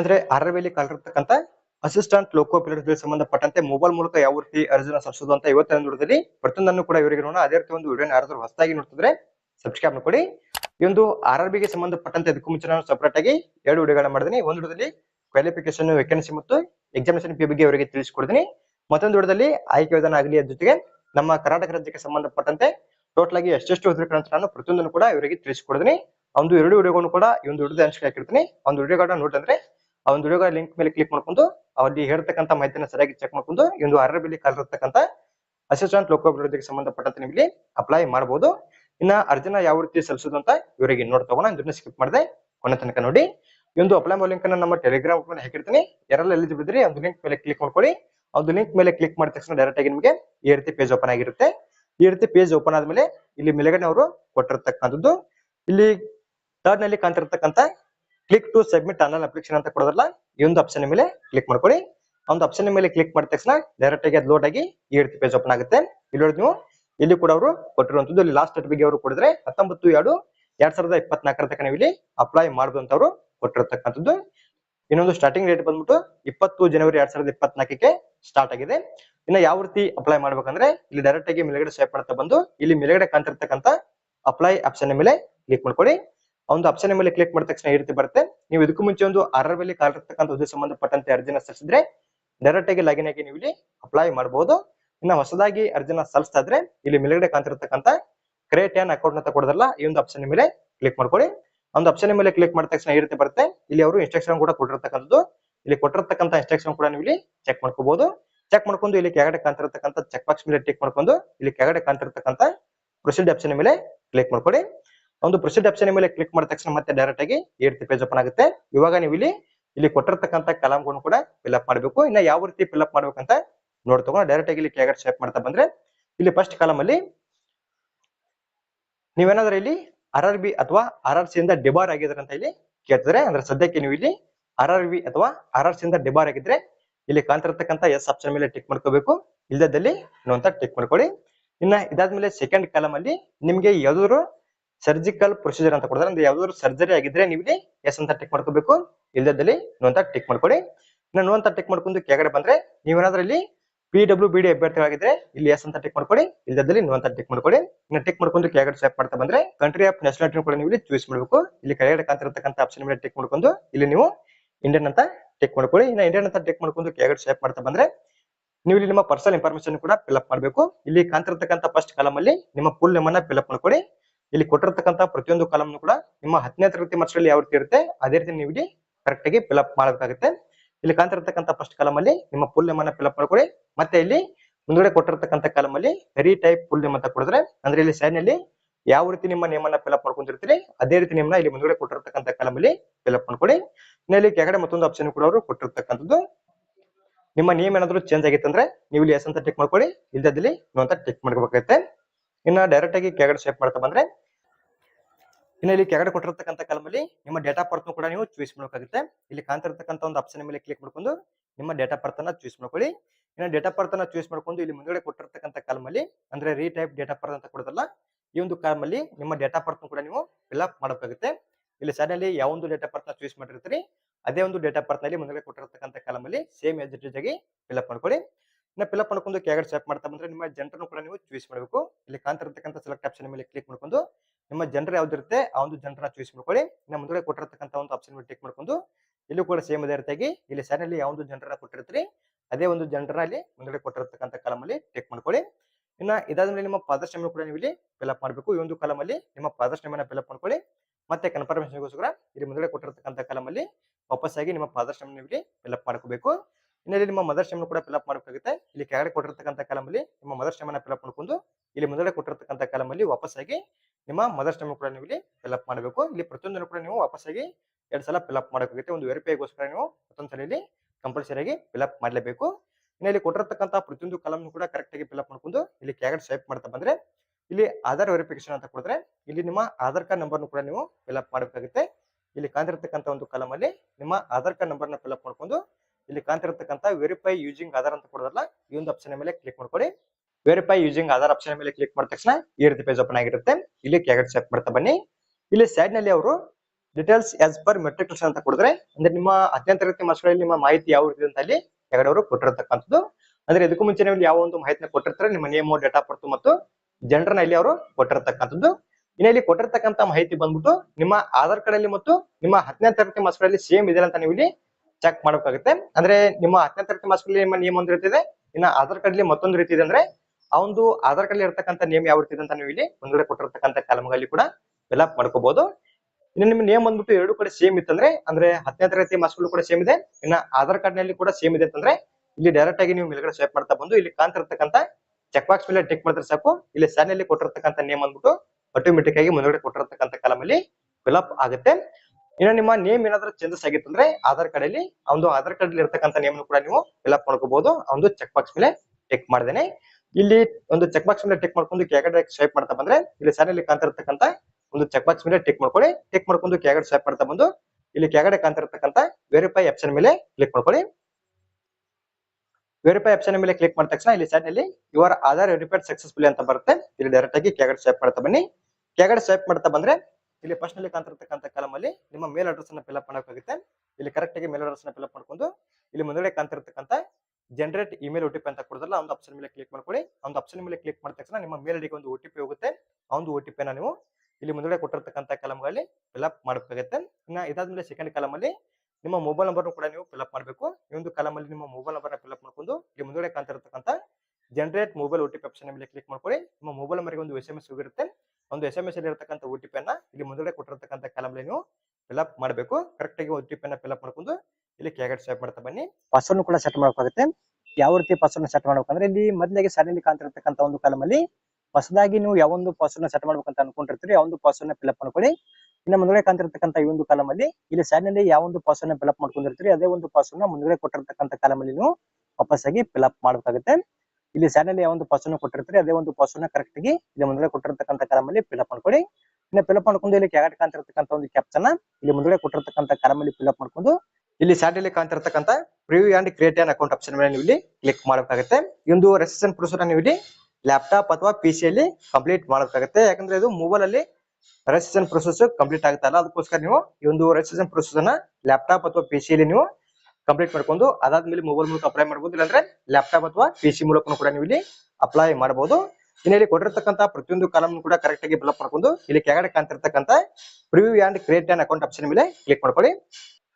ಅಂದ್ರೆ R ಕಲಿರ್ತಕ್ಕಂಥ assistant ಲೋಕೋ ಸಂಬಂಧಪಟ್ಟಂತೆ mobile ಮೂಲಕ ಯಾವ ರೀತಿ ಅರ್ಜಿನ ಸಲ್ಲಿಸೋದು ಅಂತ ಇವತ್ತಿನ ನೋಡಿದಲ್ಲಿ ಪ್ರತಿಯೊಂದನ್ನು ಕೂಡ ಇವರಿಗೆ ನೋಡೋಣ. ಅದೇ ರೀತಿ ಒಂದು ವಿಡಿಯೋ ಯಾರಾದ್ರೂ ಹೊಸದಾಗಿ ನೋಡ್ತಿದ್ರೆ ಸಬ್ಸ್ಕ್ರೈಬ್ ಮಾಡ್ಕೊಡಿ ಒಂದು ಆರ್ ಆರ್ ಬಿಗೆ ಸಂಬಂಧಪಟ್ಟಂತೆ ಅದಕ್ಕೂ ಮುಂಚೆ ನಾನು ಸಪರೇಟ್ ಆಗಿ ಎರಡು ವಿಡಿಯೋಗಳನ್ನ ಮಾಡಿದೀನಿ ಒಂದು ವಿಡಿಯೋದಲ್ಲಿ ಕ್ವಾಲಿಫಿಕೇಶನ್ ವೇಕೆನ್ಸಿ ಮತ್ತು ಎಕ್ಸಾಮಿನೇಷನ್ ಪಿ ಬಗ್ಗೆ ಅವರಿಗೆ ತಿಳಿಸ್ಕೊಡ್ತೀನಿ. ಮತ್ತೊಂದು ವಿಡಿಯೋದಲ್ಲಿ ಆಯ್ಕೆ ವಿಧಾನ ಆಗಲಿ ಅದ್ರ ಜೊತೆಗೆ ನಮ್ಮ ಕರ್ನಾಟಕ ರಾಜ್ಯಕ್ಕೆ ಸಂಬಂಧಪಟ್ಟಂತೆ ಟೋಟಲ್ ಆಗಿ ಎಷ್ಟೆಷ್ಟು ಅಂತ ನಾನು ಪ್ರತಿಯೊಂದನ್ನು ಕೂಡ ಇವರಿಗೆ ತಿಳಿಸ್ಕೊಡ್ತೀನಿ. ಒಂದು ಎರಡು ವಿಡಿಯೋಗಳನ್ನು ಕೂಡ ಈ ಒಂದು ವಿಡಿಯೋದ ಅಂಶಕ್ಕೆ ಹಾಕಿರ್ತೀನಿ. ಒಂದು ವಿಡಿಯೋಗಳನ್ನ ನೋಡಿದ್ರೆ ಆ ಒಂದು ವಿಡಿಯೋಗ ಲಿಂಕ್ ಮೇಲೆ ಕ್ಲಿಕ್ ಮಾಡ್ಕೊಂಡು, ಅಲ್ಲಿ ಹೇಳ್ತಕ್ಕಂಥ ಮಾಹಿತಿನ ಸರಿಯಾಗಿ ಚೆಕ್ ಮಾಡ್ಕೊಂಡು ಇಂದು ಒಂದು ಬಿಲ್ಲಿ ಬಿಲಿ ಕಲಿರ್ತಕ್ಕಂಥ ಅಸಿಸ್ಟೆಂಟ್ ಲೋಕೋಭಿವೃದ್ಧಿಗೆ ಸಂಬಂಧಪಟ್ಟಂತೆ ಇಲ್ಲಿ ಅಪ್ಲೈ ಮಾಡಬಹುದು ಇನ್ನ ಅರ್ಜಿನ ಯಾವ ರೀತಿ ಸಲ್ಲಿಸೋದು ಅಂತ ಇವರಿಗೆ ನೋಡ್ ತಗೋಣ. ಇದನ್ನ ಸ್ಕಿಪ್ ಮಾಡಿದೆ ಕೊನೆ ತನಕ ನೋಡಿ. ಈ ಒಂದು ಅಪ್ಲೈ ಮಾಡೋ ಲಿಂಕ್ ನಮ್ಮ ಟೆಲಿಗ್ರಾಮ್ ಮೇಲೆ ಹಾಕಿರ್ತೀನಿ. ಯಾರೆಲ್ಲ ಎಲಿಜಿಬಲ್ ಇದ್ರಿ ಒಂದು ಲಿಂಕ್ ಮೇಲೆ ಕ್ಲಿಕ್ ಮಾಡ್ಕೊಳ್ಳಿ. ಒಂದು ಲಿಂಕ್ ಮೇಲೆ ಕ್ಲಿಕ್ ಮಾಡಿದ ತಕ್ಷಣ ಡೈರೆಕ್ಟ್ ಆಗಿ ನಿಮಗೆ ಈ ರೀತಿ ಪೇಜ್ ಓಪನ್ ಆಗಿರುತ್ತೆ. ಈ ರೀತಿ ಪೇಜ್ ಓಪನ್ ಆದ್ಮೇಲೆ ಇಲ್ಲಿ ಮೇಲೆಗಡೆ ಅವರು ಕೊಟ್ಟಿರ್ತಕ್ಕಂಥದ್ದು. ಇಲ್ಲಿ ಥರ್ಡ್ನಲ್ಲಿ ಕಾಣ್ತಿರ್ತಕ್ಕಂಥ click to submit online application ಅಂತ ಕೊಡೋದಲ್ಲ ಈ ಒಂದು ಆಪ್ಷನ್ ಮೇಲೆ ಕ್ಲಿಕ್ ಮಾಡ್ಕೊಳ್ಳಿ. ಒಂದು ಆಪ್ಷನ್ ಮೇಲೆ ಕ್ಲಿಕ್ ಮಾಡಿದ ತಕ್ಷಣ ಡೈರೆಕ್ಟ್ ಆಗಿ ಅದು ಲೋಡ್ ಆಗಿ ಈ ರೀತಿ ಪೇಜ್ ಓಪನ್ ಆಗುತ್ತೆ. ಇಲ್ಲಿ ನೀವು, ಇಲ್ಲಿ ಕೂಡ ಅವರು ಕೊಟ್ಟಿರುವಂತದ್ದು ಇಲ್ಲಿ ಲಾಸ್ಟ್ ಡೇಟ್ ಬಗ್ಗೆ ಅವರು ಕೊಡಿದ್ರೆ ಹತ್ತೊಂಬತ್ತು, ಎರಡು, ಎರಡ್ ಸಾವಿರದ ಇಪ್ಪತ್ನಾಲ್ಕರ ತನಕ ನೀವು ಇಲ್ಲಿ ಅಪ್ಲೈ ಅವರು ಕೊಟ್ಟಿರತಕ್ಕಂಥದ್ದು. ಇನ್ನೊಂದು ಸ್ಟಾರ್ಟಿಂಗ್ ಡೇಟ್ ಬಂದ್ಬಿಟ್ಟು ಇಪ್ಪತ್ತು ಜನವರಿ ಎರಡ್ ಸಾವಿರದ ಇಪ್ಪತ್ನಾಲ್ಕಕ್ಕೆ ಸ್ಟಾರ್ಟ್ ಆಗಿದೆ. ಇನ್ನ ಯಾವ ರೀತಿ ಅಪ್ಲೈ ಮಾಡ್ಬೇಕಂದ್ರೆ, ಇಲ್ಲಿ ಡೈರೆಕ್ಟ್ ಆಗಿ ಮೇಲ್ಗಡೆ ಸ್ವೈಪ್ ಮಾಡ್ತಾ ಬಂದು, ಇಲ್ಲಿ ಮೇಲ್ಗಡೆ ಕಾಣ್ತಿರ್ತಕ್ಕಂಥ ಅಪ್ಲೈ ಆಪ್ಷನ್ ಮೇಲೆ ಕ್ಲಿಕ್ ಮಾಡ್ಕೊಳ್ಳಿ. ಒಂದು ಆಪ್ಷನ್ ಮೇಲೆ ಕ್ಲಿಕ್ ಮಾಡಿದ ತಕ್ಷಣ ಈ ರೀತಿ ಬರುತ್ತೆ. ನೀವು ಇದಕ್ಕೂ ಮುಂಚೆ ಒಂದು ಅರ್ಹರ್ ಮೇಲೆ ಕಾಲಿರ್ತಕ್ಕಂಥ ಹುದ್ದೆ ಸಂಬಂಧಪಟ್ಟಂತೆ ಅರ್ಜಿನ ಸಲ್ಲಿಸಿದ್ರೆ ಡೈರೆಕ್ಟ್ ಆಗಿ ಲಾಗಿನ್ ಆಗಿ ನೀವು ಇಲ್ಲಿ ಅಪ್ಲೈ ಮಾಡಬಹುದು ಇನ್ನ ಹೊಸದಾಗಿ ಅರ್ಜಿನ ಸಲ್ಲಿಸ್ತಾ ಇದ್ರೆ ಇಲ್ಲಿ ಮೇಲ್ಗಡೆ ಕಾಣ್ತಿರ್ತಕ್ಕಂಥ ಕ್ರಿಯೇಟ್ ಆನ್ ಅಕೌಂಟ್ ಅಂತ ಕೊಡೋದಲ್ಲ, ಈ ಒಂದು ಆಪ್ಷನ್ ಮೇಲೆ ಕ್ಲಿಕ್ ಮಾಡ್ಕೊಳ್ಳಿ. ಒಂದು ಆಪ್ಷನ್ ಮೇಲೆ ಕ್ಲಿಕ್ ಮಾಡಿದ ತಕ್ಷಣ ಈ ರೀತಿ ಬರುತ್ತೆ. ಇಲ್ಲಿ ಅವರು ಇನ್ಸ್ಟ್ರಕ್ಷನ್ ಕೂಡ ಕೊಟ್ಟಿರ್ತಕ್ಕಂಥದ್ದು. ಇಲ್ಲಿ ಕೊಟ್ಟಿರ್ತಕ್ಕಂಥ ಇನ್ಸ್ಟ್ರಕ್ಷನ್ ಕೂಡ ನೀವು ಇಲ್ಲಿ ಚೆಕ್ ಮಾಡ್ಕೋಬಹುದು ಚೆಕ್ ಮಾಡ್ಕೊಂಡು ಇಲ್ಲಿ ಕೆಳಗಡೆ ಕಾಣ್ತಿರ್ತಕ್ಕಂಥ ಚೆಕ್ ಬಾಕ್ಸ್ ಮೇಲೆ ಟಿಕ್ ಮಾಡ್ಕೊಂಡು ಇಲ್ಲಿ ಕೆಳಗಡೆ ಕಾಣ್ತಿರ್ತಕ್ಕಂಥ ಪ್ರೊಸೀಡ್ ಆಪ್ಷನ್ ಮೇಲೆ ಕ್ಲಿಕ್ ಮಾಡ್ಕೊಳ್ಳಿ. ಒಂದು ಪ್ರೊಸೀಡ್ ಆಪ್ಷನ್ ಮೇಲೆ ಕ್ಲಿಕ್ ಮಾಡಿದ ತಕ್ಷಣ ಮತ್ತೆ ಡೈರೆಕ್ಟ್ ಆಗಿ ಈ ರೀತಿ ಪೇಜ್ ಓಪನ್ ಆಗುತ್ತೆ. ಇವಾಗ ನೀವು ಇಲ್ಲಿ ಇಲ್ಲಿ ಕೊಟ್ಟಿರ್ತಕ್ಕಂಥ ಕಲಾಂಗಳನ್ನು ಕೂಡ ಫಿಲ್ಅಪ್ ಮಾಡಬೇಕು. ಇನ್ನ ಯಾವ ರೀತಿ ಫಿಲ್ಅಪ್ ಮಾಡ್ಬೇಕಂತ ಅಂತ ಡೈರೆಕ್ಟ್ ಆಗಿ ಇಲ್ಲಿ ಕೆಳಗಡೆ ಶೇಪ್ ಮಾಡ್ತಾ ಬಂದ್ರೆ, ಇಲ್ಲಿ ಫಸ್ಟ್ ಕಾಲಮ್ ಅಲ್ಲಿ ನೀವೇನಾದ್ರೂ ಇಲ್ಲಿ ಆರ್ ಆರ್ ಬಿ ಅಥವಾ ಆರ್ ಆರ್ ಸಿ ಇಂದ ಡಿಬಾರ್ ಆಗಿದ್ರೆ ಅಂತ ಇಲ್ಲಿ ಕೇಳ್ತಿದ್ರೆ, ಅಂದ್ರೆ ಸದ್ಯಕ್ಕೆ ನೀವು ಇಲ್ಲಿ ಆರ್ ಆರ್ ಬಿ ಅಥವಾ ಆರ್ ಆರ್ ಸಿ ಇಂದ ಡಿಬಾರ್ ಆಗಿದ್ರೆ ಇಲ್ಲಿ ಕಾಣ್ತಿರ್ತಕ್ಕಂಥ ಎಸ್ ಆಪ್ಷನ್ ಮೇಲೆ ಟಿಕ್ ಮಾಡ್ಕೋಬೇಕು. ಇಲ್ಲದಲ್ಲಿ ನೋಂತ ಟಿಕ್ ಮಾಡ್ಕೊಳ್ಳಿ. ಇನ್ನ ಇದಾದ್ಮೇಲೆ ಸೆಕೆಂಡ್ ಕಾಲಮ್ ಅಲ್ಲಿ ನಿಮ್ಗೆ ಯಾವ್ದಾದ್ರು ಸರ್ಜಿಕಲ್ ಪ್ರೊಸೀಜರ್ ಅಂತ ಕೊಡ್ತಾರೆ. ಅಂದ್ರೆ ಯಾವ್ದಾದ್ರು ಸರ್ಜರಿ ಆಗಿದ್ರೆ ನೀವು ಇಲ್ಲಿ ಎಸ್ ಅಂತ ಟಿಕ್ ಮಾಡ್ಕೋಬೇಕು. ಇಲ್ಲದಲ್ಲಿ ನೋ ಅಂತ ಟಿಕ್ ಮಾಡ್ಕೊಳ್ಳಿ ನಾನು ನೋ ಅಂತ ಟಿಕ್ ಮಾಡ್ಕೊಂಡು ಕೆಳಗಡೆ ಬಂದ್ರೆ ನೀವೇನಾದ್ರೂ ಇಲ್ಲಿ ಪಿ ಡಬ್ಲ್ಯೂ ಬಿ ಡಿ ಅಭ್ಯರ್ಥಿಗಳಾಗಿದ್ರೆ ಇಲ್ಲಿ ಎಸ್ ಅಂತ ಟಿಕ್ ಮಾಡ್ಕೊಡಿ. ಇಲ್ಲದಲ್ಲಿ ನೋ ಅಂತ ಟಿಕ್ ಮಾಡ್ಕೊಳ್ಳಿ ಇನ್ನು ಟಿಕ್ ಮಾಡ್ಕೊಂಡು ಕೆಳಗಡೆ ಸೆಲೆಕ್ಟ್ ಮಾಡ್ತಾ ಬಂದ್ರೆ ಕಂಟ್ರಿ ಆಫ್ ನ್ಯಾಷನಾಲಿಟಿ ಕೂಡ ನೀವು ಇಲ್ಲಿ ಚೂಸ್ ಮಾಡಬೇಕು. ಇಲ್ಲಿ ಕೆಳಗಡೆ ಕಾಣ್ತಿರತಕ್ಕಂಥ ಆಪ್ಷನ್ ಮೇಲೆ ಟಿಕ್ ಮಾಡ್ಕೊಂಡು ಇಲ್ಲಿ ನೀವು ಇಂಡಿಯನ್ ಅಂತ ಟಿಕ್ ಮಾಡ್ಕೊಳ್ಳಿ ಇನ್ನು ಇಂಡಿಯನ್ ಅಂತ ಟಿಕ್ ಮಾಡ್ಕೊಂಡು ಕೆಳಗಡೆ ಸೆಲೆಕ್ಟ್ ಮಾಡ್ತಾ ಬಂದ್ರೆ ನೀವು ಇಲ್ಲಿ ನಿಮ್ಮ ಪರ್ಸನಲ್ ಇನ್ಫಾರ್ಮೇಶನ್ ಕೂಡ ಫಿಲ್ ಅಪ್ ಮಾಡಬೇಕು. ಇಲ್ಲಿ ಕಾಂತಿರತಕ್ಕಂಥ ಫಸ್ಟ್ ಕಾಲಮ್ ಅಲ್ಲಿ ನಿಮ್ಮ ಫುಲ್ ನೇಮ್ ಫಿಲ್ ಅಪ್ ಮಾಡ್ಕೊಳ್ಳಿ ಇಲ್ಲಿ ಕೊಟ್ಟಿರ್ತಕ್ಕಂಥ ಪ್ರತಿಯೊಂದು ಕಾಲಮ್ ಕೂಡ ನಿಮ್ಮ ಹತ್ತನೇ ತರಗತಿ ಮಾರ್ಕ್ಸ್ ಯಾವ ರೀತಿ ಇರುತ್ತೆ, ಅದೇ ರೀತಿ ನೀವು ಇಲ್ಲಿ ಕರೆಕ್ಟ್ ಆಗಿ ಫಿಲ್ಅಪ್ ಮಾಡಬೇಕಾಗುತ್ತೆ. ಇಲ್ಲಿ ಕಾಣ್ತಿರ್ತಕ್ಕಂಥ ಫಸ್ಟ್ ಕಾಲಮ್ ಅಲ್ಲಿ ನಿಮ್ಮ ಫುಲ್ ನೇಮ್ ಅನ್ನ ಫಿಲ್ಅಪ್ ಮಾಡ್ಕೊಳ್ಳಿ ಮತ್ತೆ ಇಲ್ಲಿ ಮುಂದ್ಗಡೆ ಕೊಟ್ಟಿರ್ತಕ್ಕಂಥ ಕಾಲಮ್ ಅಲ್ಲಿ ರೆಡಿ ಟೈಪ್ ಫುಲ್ ನೇಮ್ ಅಂತ ಕೊಡಿದ್ರೆ, ಅಂದ್ರೆ ಇಲ್ಲಿ ಸೈನ್ ಅಲ್ಲಿ ಯಾವ ರೀತಿ ನಿಮ್ಮ ನೇಮ್ ಅನ್ನ ಫಿಲ್ಅಪ್ ಮಾಡ್ಕೊಂಡಿರ್ತೀರಿ, ಅದೇ ರೀತಿ ನಿಮ್ನ ಇಲ್ಲಿ ಮುಂದ್ಗಡೆ ಕೊಟ್ಟಿರ್ತಕ್ಕಂಥ ಕಾಲಮ್ ಅಲ್ಲಿ ಫಿಲ್ಅಪ್ ಇನ್ನು ಇಲ್ಲಿ ಕೆಳಗಡೆ ಮತ್ತೊಂದು ಆಪ್ಷನ್ ಕೂಡ ಅವರು ಕೊಟ್ಟಿರ್ತಕ್ಕಂಥದ್ದು. ನಿಮ್ಮ ನೇಮ್ ಏನಾದ್ರು ಚೇಂಜ್ ಆಗಿತ್ತು ಅಂದ್ರೆ ನೀವು ಇಲ್ಲಿ ಎಸ್ ಅಂತ ಟಿಕ್ ಮಾಡ್ಕೊಳ್ಳಿ ಇಲ್ಲದಲ್ಲಿ ಅಂತ ಟಿಕ್ ಮಾಡ್ಕೋಬೇಕಾಗುತ್ತೆ. ಇನ್ನ ಡೈರೆಕ್ಟ್ ಆಗಿ ಕೆಳಗಡೆ ಶೇಪ್ ಮಾಡ್ತಾ ಬಂದ್ರೆ ಇನ್ನು ಇಲ್ಲಿ ಕೆಳಗಡೆ ಕೊಟ್ಟಿರತಕ್ಕಂತ ಕಾಲಮಲ್ಲಿ ನಿಮ್ಮ ಡೇಟಾ ಬರ್ತ್ ಕೂಡ ನೀವು ಚೂಸ್ ಮಾಡಬೇಕಾಗುತ್ತೆ ಇಲ್ಲಿ ಕಾಣ್ತಿರ್ತಕ್ಕಂಥ ಒಂದು ಆಪ್ಷನ್ ಮೇಲೆ ಕ್ಲಿಕ್ ಮಾಡ್ಕೊಂಡು ನಿಮ್ಮ ಡೇಟಾ ಬರ್ತ್ ಅನ್ನ ಚೂಸ್ ಮಾಡ್ಕೊಳ್ಳಿ. ಇನ್ನು ಡೇಟಾ ಬರ್ತ್ ಅನ್ನ ಚೂಸ್ ಮಾಡ್ಕೊಂಡು ಇಲ್ಲಿ ಮುಂದಗಡೆ ಕೊಟ್ಟಿರ್ತಕ್ಕಂಥ ಕಾಲಮಲ್ಲಿ ಅಂದ್ರೆ ರೀ ಟೈಪ್ ಡೇಟಾ ಬರ್ತ್ ಅಂತ ಕೊಡೋದಲ್ಲ ಈ ಒಂದು ಕಾಲಮಲ್ಲಿ ನಿಮ್ಮ ಡೇಟಾ ಬರ್ತ್ ಕೂಡ ನೀವು ಫಿಲ್ಅಪ್ ಮಾಡಬೇಕಾಗುತ್ತೆ ಇಲ್ಲಿ ಸೈಡ್ ಯಾವೊಂದು ಡೇಟಾ ಬರ್ತ್ನ ಚೂಸ್ ಮಾಡಿರ್ತೀರಿ, ಅದೇ ಒಂದು ಡೇಟಾ ಬರ್ತ್ನಲ್ಲಿ ನಲ್ಲಿ ಮುಂದ್ಗಡೆ ಕೊಟ್ಟಿರ್ತಕ್ಕಂಥ ಕಾಲಮಲ್ಲಿ ಸೇಮ್ ಎಸ್ ಇಟ್ ಆಗಿ ಫಿಲ್ಅಪ್ ಮಾಡ್ಕೊಳ್ಳಿ. ಇನ್ನು ಫಿಲಪ್ ಮಾಡ್ಕೊಂಡು ಕೆಳಗಡೆ ಸೆಲೆಕ್ಟ್ ಮಾಡ್ತಾ ಬಂದ್ರೆ ನಿಮ್ಮ ಜನರನ್ನು ಕೂಡ ನೀವು ಚೂಸ್ ಮಾಡಬೇಕು. ಇಲ್ಲಿ ಕಾಣ್ತಿರ್ತಕ್ಕಂಥ ಸೆಲೆಕ್ಟ್ ಆಪ್ಷನ್ ಮೇಲೆ ಕ್ಲಿಕ್ ಮಾಡ್ಕೊಂಡು ನಿಮ್ಮ ಜೆಂಡರ್ ಯಾವ್ದಿರುತ್ತೆ ಆ ಒಂದು ಜನರನ್ನ ಚೂಸ್ ಮಾಡ್ಕೊಳ್ಳಿ. ಇನ್ನ ಮುಂದೆ ಕೊಟ್ಟಿರ್ತಕ್ಕಂಥ ಒಂದು ಆಪ್ಷನ್ ಮೇಲೆ ಕ್ಲಿಕ್ ಮಾಡ್ಕೊಂಡು ಇಲ್ಲೂ ಕೂಡ ಸೇಮ್ ಅದೇ ರೀತಿಯಾಗಿ ಇಲ್ಲಿ ಸ್ಯಾನಲ್ಲಿ ಅಲ್ಲಿ ಯಾವ ಒಂದು ಜೆಂಡರ್ನ ಕೊಟ್ಟಿರ್ತೀರಿ ಅದೇ ಒಂದು ಜೆಂಡರ್ ಅಲ್ಲಿ ಮುಂದೆ ಕೊಟ್ಟಿರ್ತಕ್ಕಂಥ ಕಾಲಮ್ ಅಲ್ಲಿ ಟೆಕ್ ಮಾಡ್ಕೊಳ್ಳಿ. ಇನ್ನ ಇದಾದ್ಮೇಲೆ ನಿಮ್ಮ ಫಾದರ್ಸ್ ಕೂಡ ನೀವು ಇಲ್ಲಿ ಫಿಲ್ಅಪ್ ಮಾಡಬೇಕು. ಈ ಒಂದು ಕಾಲಮ್ ಅಲ್ಲಿ ನಿಮ್ಮ ಫಾದರ್ಸ್ ನೇಮ್ ಅನ್ನ ಫಿಲ್ಅಪ್ ಮಾಡ್ಕೊಳ್ಳಿ. ಮತ್ತೆ ಕನ್ಫರ್ಮೇಶನ್ಗೋಸ್ಕರ ಇಲ್ಲಿ ಮುಂದೆ ಕೊಟ್ಟಿರ್ತಕ್ಕಂಥ ಕಾಲಮ್ ಅಲ್ಲಿ ವಾಪಸ್ ಆಗಿ ನಿಮ್ಮ ಫಾದರ್ಸ್ ನೀವು ಇಲ್ಲಿ ಫಿಲ್ಅಪ್ ಮಾಡ್ಕೋಬೇಕು. ಇನ್ನು ಇಲ್ಲಿ ನಿಮ್ಮ ಮದರ್ ಸ್ಟೆಮ್ ಕೂಡ ಫಿಲ್ಅಪ್ ಮಾಡಬೇಕಾಗುತ್ತೆ. ಇಲ್ಲಿ ಕೆಳಗಡೆ ಕೊಟ್ಟಿರ್ತಕ್ಕಂಥ ಕಾಲಮ್ ಅಲ್ಲಿ ನಿಮ್ಮ ಮದರ್ ಸ್ಟೆಮ್ ಅನ್ನ ಫಿಲ್ಅಪ್ ಮಾಡ್ಕೊಂಡು, ಇಲ್ಲಿ ಮೊದಲೇ ಕೊಟ್ಟಿರ್ತಕ್ಕಂಥ ಕಾಲಮಲ್ಲಿ ವಾಪಸ್ಸಾಗಿ ವಾಪಸ್ ಆಗಿ ನಿಮ್ಮ ಮದರ್ ಸ್ಟೆಮ್ ಕೂಡ ನೀವು ಇಲ್ಲಿ ಫಿಲ್ಅಪ್ ಮಾಡಬೇಕು. ಇಲ್ಲಿ ಪ್ರತಿಯೊಂದನ್ನು ಕೂಡ ನೀವು ವಾಪಸ್ ಆಗಿ ಎರಡು ಸಲ ಫಿಲ್ಅಪ್ ಮಾಡಬೇಕಾಗುತ್ತೆ. ಒಂದು ವೆರಿಫೈಗೋಸ್ಕರ ನೀವು ಮತ್ತೊಂದು ಸಲ ಇಲ್ಲಿ ಕಂಪಲ್ಸರಿ ಆಗಿ ಫಿಲ್ಅಪ್ ಮಾಡಲೇಬೇಕು. ಇನ್ನು ಇಲ್ಲಿ ಕೊಟ್ಟಿರ್ತಕ್ಕಂಥ ಪ್ರತಿಯೊಂದು ಕಾಲಮ್ ಕೂಡ ಕರೆಕ್ಟಾಗಿ ಫಿಲ್ ಫಿಲ್ಅಪ್ ಮಾಡ್ಕೊಂಡು ಇಲ್ಲಿ ಕೆಳಗಡೆ ಸ್ವೈಪ್ ಮಾಡ್ತಾ ಬಂದ್ರೆ, ಇಲ್ಲಿ ಆಧಾರ್ ವೆರಿಫಿಕೇಶನ್ ಅಂತ ಕೊಡಿದ್ರೆ, ಇಲ್ಲಿ ನಿಮ್ಮ ಆಧಾರ್ ಕಾರ್ಡ್ ನಂಬರ್ನು ಕೂಡ ನೀವು ಫಿಲ್ಅಪ್ ಮಾಡಬೇಕಾಗುತ್ತೆ. ಇಲ್ಲಿ ಕಾಣ್ತಿರ್ತಕ್ಕಂಥ ಒಂದು ಕಾಲಮಲ್ಲಿ ನಿಮ್ಮ ಆಧಾರ್ ಕಾರ್ಡ್ ನಂಬರ್ನ ಫಿಲ್ಅಪ್ ಮಾಡ್ಕೊಂಡು ಇಲ್ಲಿ ಕಾಣ್ತಿರ್ತಕ್ಕಂಥ ವೆರಿಫೈ ಯೂಸಿಂಗ್ ಆಧಾರ್ ಅಂತ ಕೊಡೋದಲ್ಲ, ಈ ಒಂದು ಆಪ್ಷನ್ ಮೇಲೆ ಕ್ಲಿಕ್ ಮಾಡ್ಕೊಳ್ಳಿ. ವೆರಿಫೈ ಯೂಸಿಂಗ್ ಆಧಾರ್ ಆಪ್ಷನ್ ಮೇಲೆ ಕ್ಲಿಕ್ ಮಾಡಿದ ತಕ್ಷಣ ಈ ರೀತಿ ಪೇಜ್ ಓಪನ್ ಆಗಿರುತ್ತೆ. ಇಲ್ಲಿ ಕೆಳಗಡೆ ಸೆಪ್ ಮಾಡ್ತಾ ಬನ್ನಿ. ಇಲ್ಲಿ ಸೈಡ್ನಲ್ಲಿ ಅವರು ಡೀಟೇಲ್ಸ್ ಆಸ್ ಪರ್ ಮೆಟ್ರಿಕ್ಸ್ ಅಂತ ಕೊಡಿದ್ರೆ, ಅಂದ್ರೆ ನಿಮ್ಮ ಹತ್ತನೇ ತರಗತಿ ಮಾಸ್ಗಳಲ್ಲಿ ನಿಮ್ಮ ಮಾಹಿತಿ ಯಾವ ರೀತಿ ಅಂತ ಅಲ್ಲಿ ಕೆಗಡೆ ಅವರು ಕೊಟ್ಟಿರತಕ್ಕಂಥದ್ದು. ಅಂದ್ರೆ ಇದಕ್ಕೂ ಮುಂಚೆ ನೀವು ಯಾವ ಒಂದು ಮಾಹಿತಿನ ಕೊಟ್ಟಿರ್ತಾರೆ, ನಿಮ್ಮ ನೇಮು ಡೇಟಾ ಬರ್ತು ಮತ್ತು ಜನರನ್ನ ಇಲ್ಲಿ ಅವರು ಕೊಟ್ಟಿರತಕ್ಕಂಥದ್ದು. ಇನ್ನು ಇಲ್ಲಿ ಕೊಟ್ಟಿರ್ತಕ್ಕಂಥ ಮಾಹಿತಿ ಬಂದ್ಬಿಟ್ಟು ನಿಮ್ಮ ಆಧಾರ್ ಕಾರ್ಡ್ ಅಲ್ಲಿ ಮತ್ತು ನಿಮ್ಮ ಹತ್ತನೇ ತರಗತಿ ಮಾಸ್ಗಳಲ್ಲಿ ಸೇಮ್ ಇದೆ ಅಂತ ನೀವು ಇಲ್ಲಿ ಚೆಕ್ ಮಾಡಬೇಕಾಗುತ್ತೆ. ಅಂದ್ರೆ ನಿಮ್ಮ ಹತ್ತನೇ ತರಗತಿ ಮಾಸ್ಕಲ್ಲಿ ನಿಮ್ಮ ನಿಯಮ ಒಂದು ರೀತಿ ಇದೆ. ಇನ್ನ ಆಧಾರ್ ಕಾರ್ಡ್ ಅಲ್ಲಿ ಮತ್ತೊಂದು ರೀತಿ ಇದೆ ಅಂದ್ರೆ ಆ ಒಂದು ಆಧಾರ್ ಕಾರ್ಡ್ ಇರತಕ್ಕಂಥ ನೇಮ್ ಯಾವ ರೀತಿ ಅಂತ ನೀವು ಇಲ್ಲಿ ಮುಂದ್ಗಡೆ ಕೊಟ್ಟಿರ್ತಕ್ಕಂಥ ಕಾಲಮ್ಗಳಲ್ಲಿ ಕೂಡ ಫಿಲ್ಅಪ್ ಮಾಡ್ಕೋಬಹುದು ಇನ್ನು ನಿಮ್ಮ ನೇಮ್ ಬಂದ್ಬಿಟ್ಟು ಎರಡು ಕಡೆ ಸೇಮ್ ಇತ್ತಂದ್ರೆ ಅಂದ್ರೆ ಹತ್ತನೇ ತರಗತಿ ಮಾಸ್ಕಲ್ಲೂ ಕೂಡ ಸೇಮ್ ಇದೆ. ಇನ್ನ ಆಧಾರ್ ಕಾರ್ಡ್ನಲ್ಲಿ ಕೂಡ ಸೇಮ್ ಇದೆ ಅಂತಂದ್ರೆ ಇಲ್ಲಿ ಡೈರೆಕ್ಟ್ ಆಗಿ ನೀವು ಮೇಲ್ಗಡೆ ಸ್ವೈಪ್ ಮಾಡ್ತಾ ಬಂದು ಇಲ್ಲಿ ಕಾಣ್ತಿರ್ತಕ್ಕಂಥ ಚೆಕ್ ಬಾಕ್ಸ್ ಮೇಲೆ ಟಿಕ್ ಮಾಡಿದ್ರೆ ಸಾಕು. ಇಲ್ಲಿ ಸ್ಯಾನ್ ಅಲ್ಲಿ ಕೊಟ್ಟಿರ್ತಕ್ಕಂಥ ನೇಮ್ ಅಂದ್ಬಿಟ್ಟು ಆಟೋಮೆಟಿಕ್ ಆಗಿ ಮುಂದ್ಗಡೆ ಕೊಟ್ಟಿರ್ತಕ್ಕಂಥ ಕಾಲಮ್ ಅಲ್ಲಿ ಫಿಲ್ಅಪ್ ಆಗುತ್ತೆ. ಇನ್ನು ನಿಮ್ಮ ನೇಮ್ ಏನಾದ್ರೂ ಚೇಂಜಸ್ ಆಗಿತ್ತು ಅಂದ್ರೆ ಆಧಾರ್ ಕಾರ್ಡ್ ಅಲ್ಲಿ ಒಂದು ಆಧಾರ್ ಕಾರ್ಡ್ ಇರ್ತಕ್ಕಂಥ ನೇಮ್ ಕೂಡ ನೀವು ಫಿಲ್ಅಪ್ ಮಾಡ್ಕೋಬಹುದು ಒಂದು ಚೆಕ್ ಬಾಕ್ಸ್ ಮೇಲೆ ಟೆಕ್ ಮಾಡ್ದೇನೆ. ಇಲ್ಲಿ ಒಂದು ಚೆಕ್ ಬಾಕ್ಸ್ ಮೇಲೆ ಟೆಕ್ ಮಾಡ್ಕೊಂಡು ಕೆಳಗಡೆ ಸ್ವೈಪ್ ಮಾಡ್ತಾ ಬಂದ್ರೆ ಇಲ್ಲಿ ಸ್ಯಾನಲ್ಲಿ ಕಾಣ್ತಿರ್ತಕ್ಕಂಥ ಒಂದು ಚೆಕ್ ಬಾಕ್ಸ್ ಮೇಲೆ ಟೆಕ್ ಮಾಡ್ಕೊಳ್ಳಿ. ಟೆಕ್ ಮಾಡ್ಕೊಂಡು ಕೆಳಗಡೆ ಸ್ವೈಪ್ ಮಾಡ್ತಾ ಬಂದು ಇಲ್ಲಿ ಕೆಳಗಡೆ ಕಾಣ್ತಿರ್ತಕ್ಕಂಥ ವೆರಿಫೈ ಆಪ್ಷನ್ ಮೇಲೆ ಕ್ಲಿಕ್ ಮಾಡ್ಕೊಳ್ಳಿ. ವೆರಿಫೈ ಆಪ್ಷನ್ ಮೇಲೆ ಕ್ಲಿಕ್ ಮಾಡಿದ ತಕ್ಷಣ ಇಲ್ಲಿ ಸೈಡ್ನಲ್ಲಿ ಯುವರ್ ಆಧಾರ್ ವೆರಿಫೈಡ್ ಸಕ್ಸಸ್ಫುಲ್ ಅಂತ ಬರುತ್ತೆ. ಇಲ್ಲಿ ಡೈರೆಕ್ಟ್ ಆಗಿ ಕೆಳಗಡೆ ಸ್ವೈಪ್ ಮಾಡ್ತಾ ಬನ್ನಿ. ಕೆಳಗಡೆ ಸ್ವೈಪ್ ಮಾಡ್ತಾ ಬಂದ್ರೆ ಇಲ್ಲಿ ಫಸ್ಟ್ನಲ್ಲಿ ಕಾಣ್ತಿರ್ತಕ್ಕಂಥ ಕಾಲಮ್ ಅಲ್ಲಿ ನಿಮ್ಮ ಮೇಲ್ ಅಡ್ರೆಸ್ ಅನ್ನ ಫಿಲ್ಅಪ್ ಮಾಡಬೇಕಾಗುತ್ತೆ ಇಲ್ಲಿ ಕರೆಕ್ಟ್ ಆಗಿ ಮೇಲ್ ಅಡ್ರೆಸ್ ಅನ್ನ ಫಿಲ್ಅಪ್ ಮಾಡ್ಕೊಂಡು ಇಲ್ಲಿ ಮುಂದೆ ಕಾಣ್ತಿರ್ತಕ್ಕಂಥ ಜನರೇಟ್ ಇಮೇಲ್ ಟಿ ಪಿ ಅಂತ ಕೊಡೋದಲ್ಲ ಒಂದು ಆಪ್ಷನ್ ಮೇಲೆ ಕ್ಲಿಕ್ ಮಾಡ್ಕೊಳ್ಳಿ. ಒಂದು ಆಪ್ಷನ್ ಮೇಲೆ ಕ್ಲಿಕ್ ಮಾಡಿದ ತಕ್ಷಣ ನಿಮ್ಮ ಮೇಲ್ ಐಡಿಗೆ ಒಂದು ಟಿ ಪಿ ಹೋಗುತ್ತೆ. ಆ ಒಂದು ಟಿ ಪಿನ ನೀವು ಇಲ್ಲಿ ಮುಂದೆ ಕೊಟ್ಟಿರ್ತಕ್ಕಂಥ ಕಾಲಮ್ಗಳಲ್ಲಿ ಫಿಲ್ಅಪ್ ಮಾಡಬೇಕಾಗುತ್ತೆ. ಇನ್ನ ಇದಾದ್ಮೇಲೆ ಸೆಕೆಂಡ್ ಕಾಲಮಲ್ಲಿ ನಿಮ್ಮ ಮೊಬೈಲ್ ನಂಬರ್ ಕೂಡ ನೀವು ಫಿಲ್ಅಪ್ ಮಾಡಬೇಕು. ಈ ಒಂದು ಕಾಲಮಲ್ಲಿ ನಿಮ್ಮ ಮೊಬೈಲ್ ನಂಬರ್ ಫಿಲ್ಅಪ್ ಮಾಡ್ಕೊಂಡು ಇಲ್ಲಿ ಮುಂದೆ ಕಾಣ್ತಿರ್ತಕ್ಕಂಥ generate mobile T P option ಮೇಲೆ ಕ್ಲಿಕ್ ಮಾಡ್ಕೊಳ್ಳಿ. ನಿಮ್ಮ ಮೊಬೈಲ್ ನಂಬರ್ಗೆ ಒಂದು ಎಸ್ ಎಂ ಎಸ್ ಹೋಗಿರುತ್ತೆ. ಒಂದು ಎಸ್ ಎಂ ಎಸ್ ಅಲ್ಲಿ ಇರತಕ್ಕಂಥ ಓ ಟಿ ಪಿ ಅನ್ನ ಇಲ್ಲಿ ಮುಂದೆ ಕೊಟ್ಟಿರತಕ್ಕಂಥ ಕಾಲಮ್ ನೀವು ಫಿಲ್ಅಪ್ ಮಾಡಬೇಕು. ಕರೆಕ್ಟ್ ಆಗಿ ಓ ಟಿ ಪಿ ಅನ್ನ ಫಿಲ್ಅಪ್ ಮಾಡ್ಕೊಂಡು ಇಲ್ಲಿ ಕ್ಯಾಗಟ್ ಸ್ಟ್ಯಾಪ್ ಮಾಡ್ತಾ ಬನ್ನಿ. ಪಾಸ್ವರ್ಡ್ ಕೂಡ ಸೆಟ್ ಮಾಡಬೇಕಾಗುತ್ತೆ. ಯಾವ ರೀತಿ ಪಾಸ್ವರ್ಡ್ ಸೆಟ್ ಮಾಡ್ಬೇಕಂದ್ರೆ ಇಲ್ಲಿ ಮೊದಲಿಗೆ ಸರಿಯಲ್ಲಿ ಕಾಣ್ತಿರ್ತಕ್ಕಂಥ ಒಂದು ಕಾಲಮ್ ಅಲ್ಲಿ ಹೊಸದಾಗಿ ನೀವು ಯಾವೊಂದು ಪಾಸ್ವರ್ಡ್ ಸೆಟ್ ಮಾಡ್ಬೇಕಂತ ಅನ್ಕೊಂಡಿರ್ತೀರಿ ಒಂದು ಪಾಸ್ವರ್ಡ್ ಫಿಲ್ಅಪ್ ಮಾಡ್ಕೊಳ್ಳಿ. ಇನ್ನು ಮುಂದೆ ಕಾಣ್ತಿರ್ತಕ್ಕಂಥ ಈ ಒಂದು ಕಾಲಮ್ ಅಲ್ಲಿ ಇಲ್ಲಿ ಸ್ಯಾಡ್ನಲ್ಲಿ ಯಾವ ಒಂದು ಪಾಸ್ವರ್ಡ್ ಫಿಲ್ಅಪ್ ಮಾಡ್ಕೊಂಡಿರ್ತೀರಿ, ಅದೇ ಒಂದು ಪಾಸ್ವರ್ಡ್ ಮುಂದಗಡೆ ಕೊಟ್ಟಿರ್ತಕ್ಕಂಥ ಕಾಲಮ್ ಅಲ್ಲಿ ನೀವು ಆಗಿ ಫಿಲ್ಅಪ್ ಮಾಡಬೇಕಾಗುತ್ತೆ. ಇಲ್ಲಿ ಸ್ಯಾಂಡಲ್ ಯಾವ ಒಂದು ಪಾಸ್ವರ್ಡ್ ಕೊಟ್ಟಿರ್ತಾರೆ, ಅದೇ ಒಂದು ಪಾಸ್ವರ್ಡ್ನ ಕರೆಕ್ಟ್ ಆಗಿ ಇಲ್ಲಿ ಮುಂದೆ ಕೊಟ್ಟಿರ್ತಕ್ಕಂಥ ಅಲ್ಲಿ ಫಿಲ್ಅಪ್ ಮಾಡ್ಕೊಳ್ಳಿ. ಇನ್ನು ಫಿಲ್ಅಪ್ ಮಾಡ್ಕೊಂಡು ಇಲ್ಲಿ ಕೆಳಗಡೆ ಕಾಣ್ತಿರ್ತಕ್ಕಂಥ ಒಂದು ಕ್ಯಾಪ್ಚನ್ ಇಲ್ಲಿ ಮುಂದ್ಗಡೆ ಕೊಟ್ಟಿರ್ತಕ್ಕಂಥ ಅಲ್ಲಿ ಫಿಲ್ಅಪ್ ಮಾಡ್ಕೊಂಡು ಇಲ್ಲಿ ಸ್ಯಾಂಡಲ್ ಕಾಣ್ತಿರ್ತಕ್ಕಂಥ preview and create an account option ಮೇಲೆ ನೀವು ಇಲ್ಲಿ ಕ್ಲಿಕ್ ಮಾಡಬೇಕಾಗುತ್ತೆ. ಈ ಒಂದು ರೆಸಿಸ್ಟೆಂಟ್ ಪ್ರೊಸೆಸ್ ನೀವು ಇಲ್ಲಿ ಲ್ಯಾಪ್ಟಾಪ್ ಅಥವಾ ಪಿ ಅಲ್ಲಿ ಕಂಪ್ಲೀಟ್ ಮಾಡಬೇಕಾಗುತ್ತೆ. ಯಾಕಂದ್ರೆ ಇದು ಮೊಬೈಲ್ ಅಲ್ಲಿ ರೆಜಿಸ್ಟ್ರೇಷನ್ ಪ್ರೊಸೆಸ್ ಕಂಪ್ಲೀಟ್ ಆಗುತ್ತಲ್ಲ, ಅದಕ್ಕೋಸ್ಕರ ನೀವು ಈ ಒಂದು ರೆಜಿಸ್ಟ್ರೇಷನ್ ಪ್ರೊಸೆಸ್ ಅನ್ನ ಲ್ಯಾಪ್ಟಾಪ್ ಅಥವಾ ಪಿ ಅಲ್ಲಿ ನೀವು ಕಂಪ್ಲೀಟ್ ಮಾಡ್ಕೊಂಡು ಅದಾದ್ಮೇಲೆ ಮೊಬೈಲ್ ಮೂಲಕ ಅಪ್ಲೈ ಮಾಡಬಹುದು ಇಲ್ಲಾಂದ್ರೆ ಲ್ಯಾಪ್ಟಾಪ್ ಅಥವಾ ಪಿ ಸಿ ಮೂಲಕ ಕೂಡ ನೀವು ಇಲ್ಲಿ ಅಪ್ಲೈ ಮಾಡಬಹುದು ಇನ್ನು ಇಲ್ಲಿ ಕೊಟ್ಟಿರ್ತಕ್ಕಂಥ ಪ್ರತಿಯೊಂದು ಕಾಲಮ್ ಕೂಡ ಕರೆಕ್ಟ್ ಆಗಿ ಫಿಲ್ಅಪ್ ಮಾಡ್ಕೊಂಡು ಇಲ್ಲಿ ಕೆಳಗಡೆ ಕಾಣ್ತಿರ್ತಕ್ಕಂಥ preview and create an account option ಮೇಲೆ ಕ್ಲಿಕ್ ಮಾಡ್ಕೊಳ್ಳಿ.